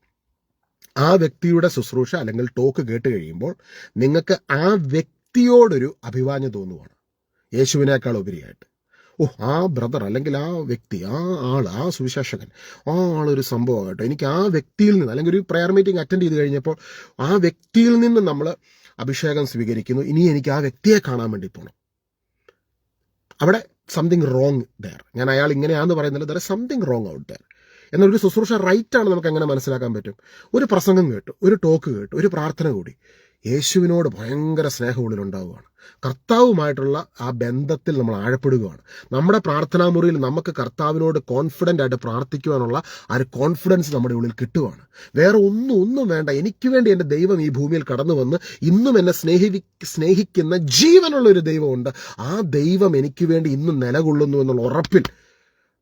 ആ വ്യക്തിയുടെ ശുശ്രൂഷ അല്ലെങ്കിൽ ടോക്ക് കേട്ട് കഴിയുമ്പോൾ നിങ്ങൾക്ക് ആ വ്യക്തിയോടൊരു അഭിവാഞ്ഞ തോന്നുവാണ്. യേശുവിനേക്കാൾ ഉപരിയായിട്ട്. ഓ ആ ബ്രദർ അല്ലെങ്കിൽ ആ വ്യക്തി ആ ആൾ ആ സുവിശേഷകൻ ആ ആളൊരു സംഭവമാകട്ടെ. എനിക്ക് ആ വ്യക്തിയിൽ നിന്ന് അല്ലെങ്കിൽ ഒരു പ്രയർ മീറ്റിംഗ് അറ്റൻഡ് ചെയ്ത് കഴിഞ്ഞപ്പോൾ ആ വ്യക്തിയിൽ നിന്ന് നമ്മൾ അഭിഷേകം സ്വീകരിക്കുന്നു. ഇനി എനിക്ക് ആ വ്യക്തിയെ കാണാൻ വേണ്ടി പോകണം അവിടെ സംതിങ് റോങ് ദർ ഞാൻ അയാൾ ഇങ്ങനെയാന്ന് പറയുന്നില്ല. There something wrong out there എന്നാൽ ഒരു ശുശ്രൂഷ റൈറ്റ് ആണ് നമുക്ക് എങ്ങനെ മനസ്സിലാക്കാൻ പറ്റും? ഒരു പ്രസംഗം കേട്ടു ഒരു ടോക്ക് കേട്ടു ഒരു പ്രാർത്ഥന കൂടി. യേശുവിനോട് ഭയങ്കര സ്നേഹം ഉള്ളിലുണ്ടാവുകയാണ് കർത്താവുമായിട്ടുള്ള ആ ബന്ധത്തിൽ നമ്മൾ ആഴപ്പെടുകയാണ്. നമ്മുടെ പ്രാർത്ഥനാ മുറിയിൽ നമുക്ക് കർത്താവിനോട് കോൺഫിഡന്റ് ആയിട്ട് പ്രാർത്ഥിക്കുവാനുള്ള ആ ഒരു കോൺഫിഡൻസ് നമ്മുടെ ഉള്ളിൽ കിട്ടുവാണ്. വേറെ ഒന്നും ഒന്നും വേണ്ട. എനിക്ക് വേണ്ടി എന്റെ ദൈവം ഈ ഭൂമിയിൽ കടന്നു വന്ന് ഇന്നും എന്നെ സ്നേഹി സ്നേഹിക്കുന്ന ജീവനുള്ള ഒരു ദൈവമുണ്ട്. ആ ദൈവം എനിക്ക് വേണ്ടി ഇന്നും നിലകൊള്ളുന്നു എന്നുള്ള ഉറപ്പിൽ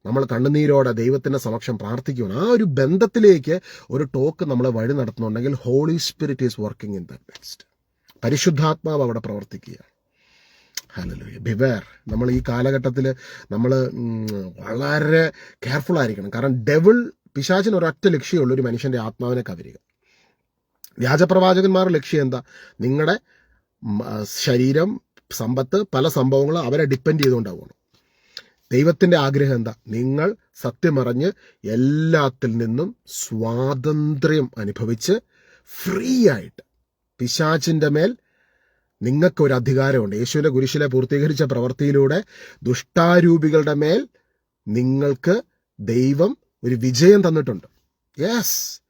നമ്മൾ കണ്ണുനീരോടെ ദൈവത്തിന്റെ സമക്ഷം പ്രാർത്ഥിക്കുവാൻ ആ ഒരു ബന്ധത്തിലേക്ക് ഒരു ടോക്ക് നമ്മളെ വഴി നടത്തുന്നുണ്ടെങ്കിൽ Holy Spirit is working in the best പരിശുദ്ധാത്മാവ് അവിടെ പ്രവർത്തിക്കുകയാണ്. ഹലോ ബിവേർ നമ്മൾ ഈ കാലഘട്ടത്തിൽ നമ്മൾ വളരെ കെയർഫുൾ ആയിരിക്കണം. കാരണം ഡെവിൾ പിശാചിന് ഒരൊറ്റ ലക്ഷ്യമുള്ളൂ ഒരു മനുഷ്യന്റെ ആത്മാവിനെ കവരുക. വ്യാജപ്രവാചകന്മാരുടെ ലക്ഷ്യം എന്താ? നിങ്ങളുടെ ശരീരം സമ്പത്ത് പല സംഭവങ്ങളും അവരെ ഡിപ്പെൻഡ് ചെയ്തുകൊണ്ടാവുകയാണ്. ദൈവത്തിന്റെ ആഗ്രഹം എന്താ? നിങ്ങൾ സത്യമറിഞ്ഞ് എല്ലാത്തിൽ നിന്നും സ്വാതന്ത്ര്യം അനുഭവിച്ച് ഫ്രീ ആയിട്ട് പിശാചിന്റെ മേൽ നിങ്ങൾക്ക് ഒരു അധികാരമുണ്ട്. യേശുവിന്റെ കുരിശിലെ പൂർത്തീകരിച്ച പ്രവൃത്തിയിലൂടെ ദുഷ്ടാരൂപികളുടെ മേൽ നിങ്ങൾക്ക് ദൈവം ഒരു വിജയം തന്നിട്ടുണ്ട്. യെസ്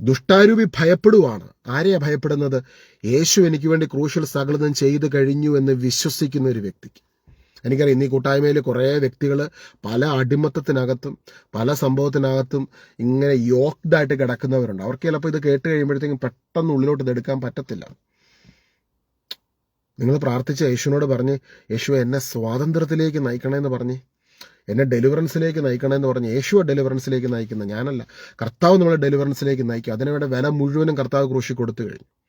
ദുഷ്ടാരൂപി ഭയപ്പെടുവാണ്. ആരെയാ ഭയപ്പെടുന്നത്? യേശു എനിക്ക് വേണ്ടി ക്രൂഷ്യൽ സകലതും ചെയ്തു കഴിഞ്ഞു എന്ന് വിശ്വസിക്കുന്ന ഒരു വ്യക്തിക്ക്. എനിക്കറിയാം ഇന്നീ കൂട്ടായ്മയിൽ കുറേ വ്യക്തികൾ പല അടിമത്തത്തിനകത്തും പല സംഭവത്തിനകത്തും ഇങ്ങനെ യോക്ഡായിട്ട് കിടക്കുന്നവരുണ്ട്. അവർക്ക് ചിലപ്പോൾ ഇത് കേട്ട് കഴിയുമ്പോഴത്തേക്കും പെട്ടെന്ന് ഉള്ളിലോട്ട് ഇതെടുക്കാൻ പറ്റത്തില്ല. നിങ്ങൾ പ്രാർത്ഥിച്ച യേശുവിനോട് പറഞ്ഞ് യേശു എന്നെ സ്വാതന്ത്ര്യത്തിലേക്ക് നയിക്കണമെന്ന് പറഞ്ഞ് എന്നെ ഡെലിവറൻസിലേക്ക് നയിക്കണമെന്ന് പറഞ്ഞ് യേശുവ ഡെലിവറൻസിലേക്ക് നയിക്കുന്ന ഞാനല്ല. കർത്താവ് നമ്മളെ ഡെലിവറൻസിലേക്ക് നയിക്കും. അതിനുവേണ്ട വില മുഴുവനും കർത്താവ് ക്രൂശി കൊടുത്തു കഴിഞ്ഞു.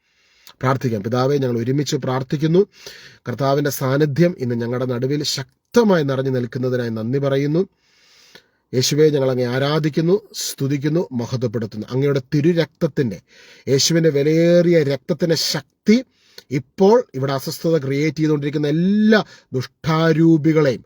പ്രാർത്ഥിക്കാം. പിതാവെ ഞങ്ങൾ ഒരുമിച്ച് പ്രാർത്ഥിക്കുന്നു. കർത്താവിന്റെ സാന്നിധ്യം ഇന്ന് ഞങ്ങളുടെ നടുവിൽ ശക്തമായി നിറഞ്ഞു നിൽക്കുന്നതിനായി നന്ദി പറയുന്നു. യേശുവെ ഞങ്ങൾ അങ്ങേ ആരാധിക്കുന്നു സ്തുതിക്കുന്നു മഹത്വപ്പെടുത്തുന്നു. അങ്ങയുടെ തിരുരക്തത്തിന്റെ യേശുവിന്റെ വിലയേറിയ രക്തത്തിന്റെ ശക്തി ഇപ്പോൾ ഇവിടെ അസ്വസ്ഥത ക്രിയേറ്റ് ചെയ്തുകൊണ്ടിരിക്കുന്ന എല്ലാ ദുഷ്ടാരൂപികളെയും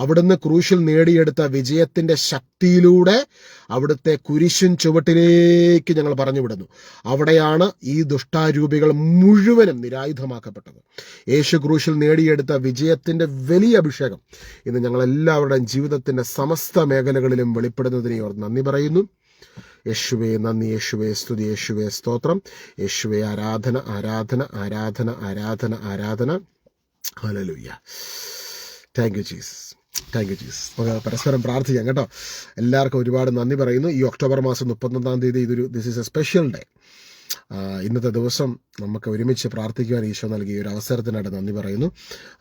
അവിടുന്ന് ക്രൂശിൽ നേടിയെടുത്ത വിജയത്തിന്റെ ശക്തിയിലൂടെ അവിടുത്തെ കുരിശൻ ചുവട്ടിലേക്ക് ഞങ്ങൾ പറഞ്ഞുവിടുന്നു. അവിടെയാണ് ഈ ദുഷ്ടാരൂപികൾ മുഴുവനും നിരായുധമാക്കപ്പെട്ടത്. യേശു ക്രൂശിൽ നേടിയെടുത്ത വിജയത്തിന്റെ വലിയ അഭിഷേകം ഇന്ന് ഞങ്ങൾ എല്ലാവരുടെയും ജീവിതത്തിന്റെ സമസ്ത മേഖലകളിലും വെളിപ്പെടുന്നതിനെ ഓർത്ത് നന്ദി പറയുന്നു. യേശുവേ നന്ദി യേശുവേ സ്തുതി യേശുവേ സ്തോത്രം. യേശുവേ ആരാധന ആരാധന ആരാധന ആരാധന ആരാധന. Hallelujah. Thank you Jesus thank you Jesus നമുക്ക് പരസ്പരം പ്രാർത്ഥിക്കാം കേട്ടോ. എല്ലാവർക്കും ഒരുപാട് നന്ദി പറയുന്നു. ഈ ഒക്ടോബർ മാസം മുപ്പത്തൊന്നാം തീയതി ഇതൊരു this is a special day ഇന്നത്തെ ദിവസം നമുക്ക് ഒരുമിച്ച് പ്രാർത്ഥിക്കുവാൻ ഈശോ നൽകിയ ഒരു അവസരത്തിനായിട്ട് നന്ദി പറയുന്നു.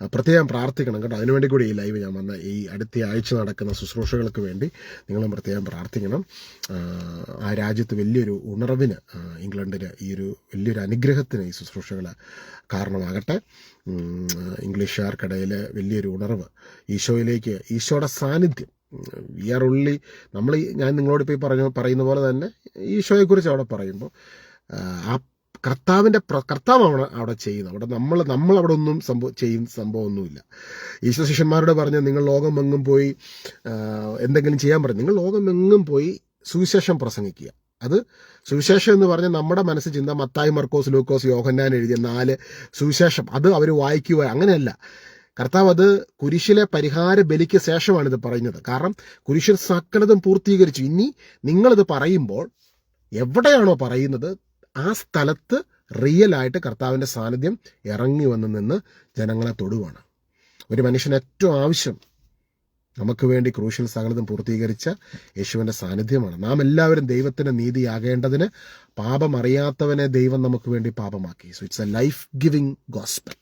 പ്രത്യേകം പ്രാർത്ഥിക്കണം കേട്ടോ. അതിനുവേണ്ടി കൂടി ഈ ലൈവ് ഞാൻ വന്ന ഈ അടുത്ത ആഴ്ച നടക്കുന്ന ശുശ്രൂഷകൾക്ക് വേണ്ടി നിങ്ങളും പ്രത്യേകം പ്രാർത്ഥിക്കണം. ആ, രാജ്യത്ത് വലിയൊരു ഉണർവിന് ഇംഗ്ലണ്ടിന് ഈ ഒരു വലിയൊരു അനുഗ്രഹത്തിന് ഈ ശുശ്രൂഷകൾ കാരണമാകട്ടെ. ഇംഗ്ലീഷുകാർക്കിടയിൽ വലിയൊരു ഉണർവ്. ഈശോയിലേക്ക് ഈശോയുടെ സാന്നിധ്യം. വി ആർ ഉള്ളി നമ്മൾ ഞാൻ നിങ്ങളോട് ഇപ്പോൾ പറഞ്ഞ പറയുന്ന പോലെ തന്നെ ഈശോയെക്കുറിച്ച് അവിടെ പറയുമ്പോൾ ആ കർത്താവിന്റെ കർത്താവാണ് അവിടെ ചെയ്യുന്നത് അവിടെ നമ്മൾ നമ്മൾ അവിടെ ഒന്നും സംഭവം ചെയ്യുന്ന സംഭവമൊന്നുമില്ല. ഈശോ ശിഷ്യന്മാരോട് പറഞ്ഞ് നിങ്ങൾ ലോകമെങ്ങും പോയി എന്തെങ്കിലും ചെയ്യാൻ പറഞ്ഞു നിങ്ങൾ ലോകമെങ്ങും പോയി സുവിശേഷം പ്രസംഗിക്കുക. അത് സുവിശേഷം എന്ന് പറഞ്ഞാൽ നമ്മുടെ മനസ്സ് ചിന്ത മത്തായി മർക്കോസ് ലൂക്കോസ് യോഹന്നാൻ എഴുതിയ നാല് സുവിശേഷം. അത് അവർ വായിക്കുക. അങ്ങനെയല്ല. കർത്താവ് അത് കുരിശിലെ പരിഹാര ബലിക്ക് ശേഷമാണ് ഇത് പറയുന്നത്. കാരണം കുരിശിൽ സകലതും പൂർത്തീകരിച്ചു. ഇനി നിങ്ങളിത് പറയുമ്പോൾ എവിടെയാണോ പറയുന്നത് ആ സ്ഥലത്ത് റിയൽ ആയിട്ട് കർത്താവിന്റെ സാന്നിധ്യം ഇറങ്ങി വന്ന് നിന്ന് ജനങ്ങളെ തൊടുവാണ്. ഒരു മനുഷ്യന് ഏറ്റവും ആവശ്യം നമുക്ക് വേണ്ടി ക്രൂശിൽ സകലതും പൂർത്തീകരിച്ച യേശുവിന്റെ സാന്നിധ്യമാണ്. നാം എല്ലാവരും ദൈവത്തിന്റെ നീതിയാകേണ്ടതിന് പാപമറിയാത്തവനെ ദൈവം നമുക്ക് വേണ്ടി പാപമാക്കി. So it's a life giving gospel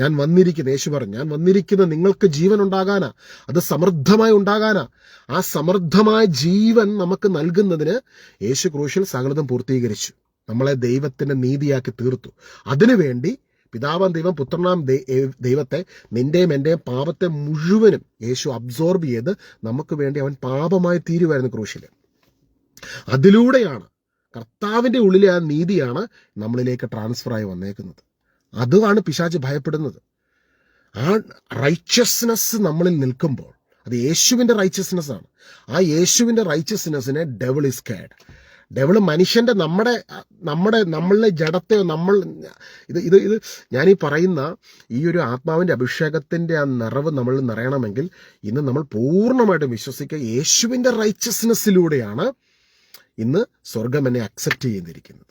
ഞാൻ വന്നിരിക്കുന്ന യേശു പറഞ്ഞു ഞാൻ വന്നിരിക്കുന്ന നിങ്ങൾക്ക് ജീവൻ ഉണ്ടാകാനാ. അത് സമൃദ്ധമായി ഉണ്ടാകാനാ. ആ സമൃദ്ധമായ ജീവൻ നമുക്ക് നൽകുന്നതിന് യേശു ക്രൂശിൽ സകലതും പൂർത്തീകരിച്ചു. നമ്മളെ ദൈവത്തിന്റെ നീതിയാക്കി തീർത്തു. അതിനുവേണ്ടി പിതാവാം ദൈവം പുത്രനാം ദൈവത്തെ നിന്റെയും എന്റെയും പാപത്തെ മുഴുവനും യേശു അബ്സോർബ് ചെയ്ത് നമുക്ക് വേണ്ടി അവൻ പാപമായി തീരുമായിരുന്നു ക്രൂശിൽ. അതിലൂടെയാണ് കർത്താവിന്റെ ഉള്ളിലെ ആ നീതിയാണ് നമ്മളിലേക്ക് ട്രാൻസ്ഫർ ആയി വന്നേക്കുന്നത്. അതാണ് പിശാച് ഭയപ്പെടുന്നത്. ആ റൈച്ചസ്നെസ് നമ്മളിൽ നിൽക്കുമ്പോൾ അത് യേശുവിന്റെ റൈച്ചസ്നെസ് ആണ്. ആ യേശുവിന്റെ റൈച്ചസ്നെസ്സിനെ ഡെവിൾ ഇസ് കേഡ് ഡെവിൾ മനുഷ്യന്റെ നമ്മുടെ നമ്മുടെ നമ്മളുടെ ജഡത്തെയോ നമ്മൾ ഇത് ഇത് ഇത് ഞാനീ പറയുന്ന ഈ ഒരു ആത്മാവിന്റെ അഭിഷേകത്തിന്റെ ആ നിറവ് നമ്മൾ നിറയണമെങ്കിൽ ഇന്ന് നമ്മൾ പൂർണമായിട്ടും വിശ്വസിക്കുക യേശുവിന്റെ റൈച്ചസ്നെസ്സിലൂടെയാണ് ഇന്ന് സ്വർഗം എന്നെ അക്സെപ്റ്റ് ചെയ്തിരിക്കുന്നത്.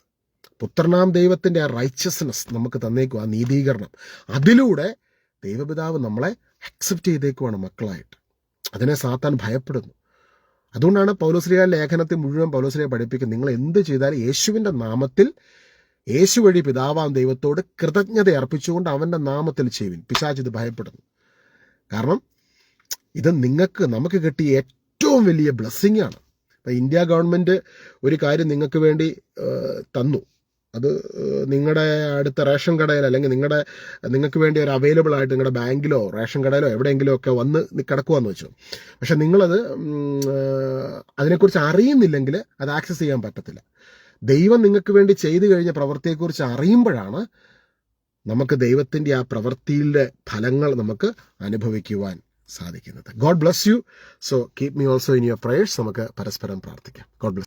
പുത്രനാം ദൈവത്തിന്റെ ആ റൈച്ചസ്നെസ് നമുക്ക് തന്നേക്കും ആ നീതീകരണം. അതിലൂടെ ദൈവപിതാവ് നമ്മളെ അക്സെപ്റ്റ് ചെയ്തേക്കുവാണ് മക്കളായിട്ട്. അതിനെ സാത്താൻ ഭയപ്പെടുന്നു. അതുകൊണ്ടാണ് പൗലോസ്ലിയ ലേഖനത്തിൽ മുഴുവൻ പൗലോസ്ലിയ പഠിപ്പിക്കുന്നത്. നിങ്ങൾ എന്ത് ചെയ്താലും യേശുവിന്റെ നാമത്തിൽ യേശു വഴി പിതാവാം ദൈവത്തോട് കൃതജ്ഞത അർപ്പിച്ചുകൊണ്ട് അവന്റെ നാമത്തിൽ ചെയ്യുവിൻ. പിശാജ് ഇത് ഭയപ്പെടുന്നു. കാരണം ഇത് നിങ്ങൾക്ക് നമുക്ക് കിട്ടിയ ഏറ്റവും വലിയ ബ്ലെസ്സിങ് ആണ്. ഇപ്പം ഇന്ത്യ ഗവൺമെന്റ് ഒരു കാര്യം നിങ്ങൾക്ക് വേണ്ടി തന്നു. അത് നിങ്ങളുടെ അടുത്ത റേഷൻ കടയിൽ അല്ലെങ്കിൽ നിങ്ങളുടെ നിങ്ങൾക്ക് വേണ്ടി ഒരു അവൈലബിൾ ആയിട്ട് നിങ്ങളുടെ ബാങ്കിലോ റേഷൻ കടയിലോ എവിടെയെങ്കിലും ഒക്കെ വന്ന് കിടക്കുവാന്ന് വെച്ചു. പക്ഷെ നിങ്ങളത് അതിനെക്കുറിച്ച് അറിയുന്നില്ലെങ്കിൽ അത് ആക്സസ് ചെയ്യാൻ പറ്റത്തില്ല. ദൈവം നിങ്ങൾക്ക് വേണ്ടി ചെയ്തു കഴിഞ്ഞ പ്രവൃത്തിയെക്കുറിച്ച് അറിയുമ്പോഴാണ് നമുക്ക് ദൈവത്തിന്റെ ആ പ്രവൃത്തിയിലെ ഫലങ്ങൾ നമുക്ക് അനുഭവിക്കുവാൻ സാധിക്കുന്നത്. God bless you so keep me also in your prayers നമുക്ക് പരസ്പരം പ്രാർത്ഥിക്കാം. God bless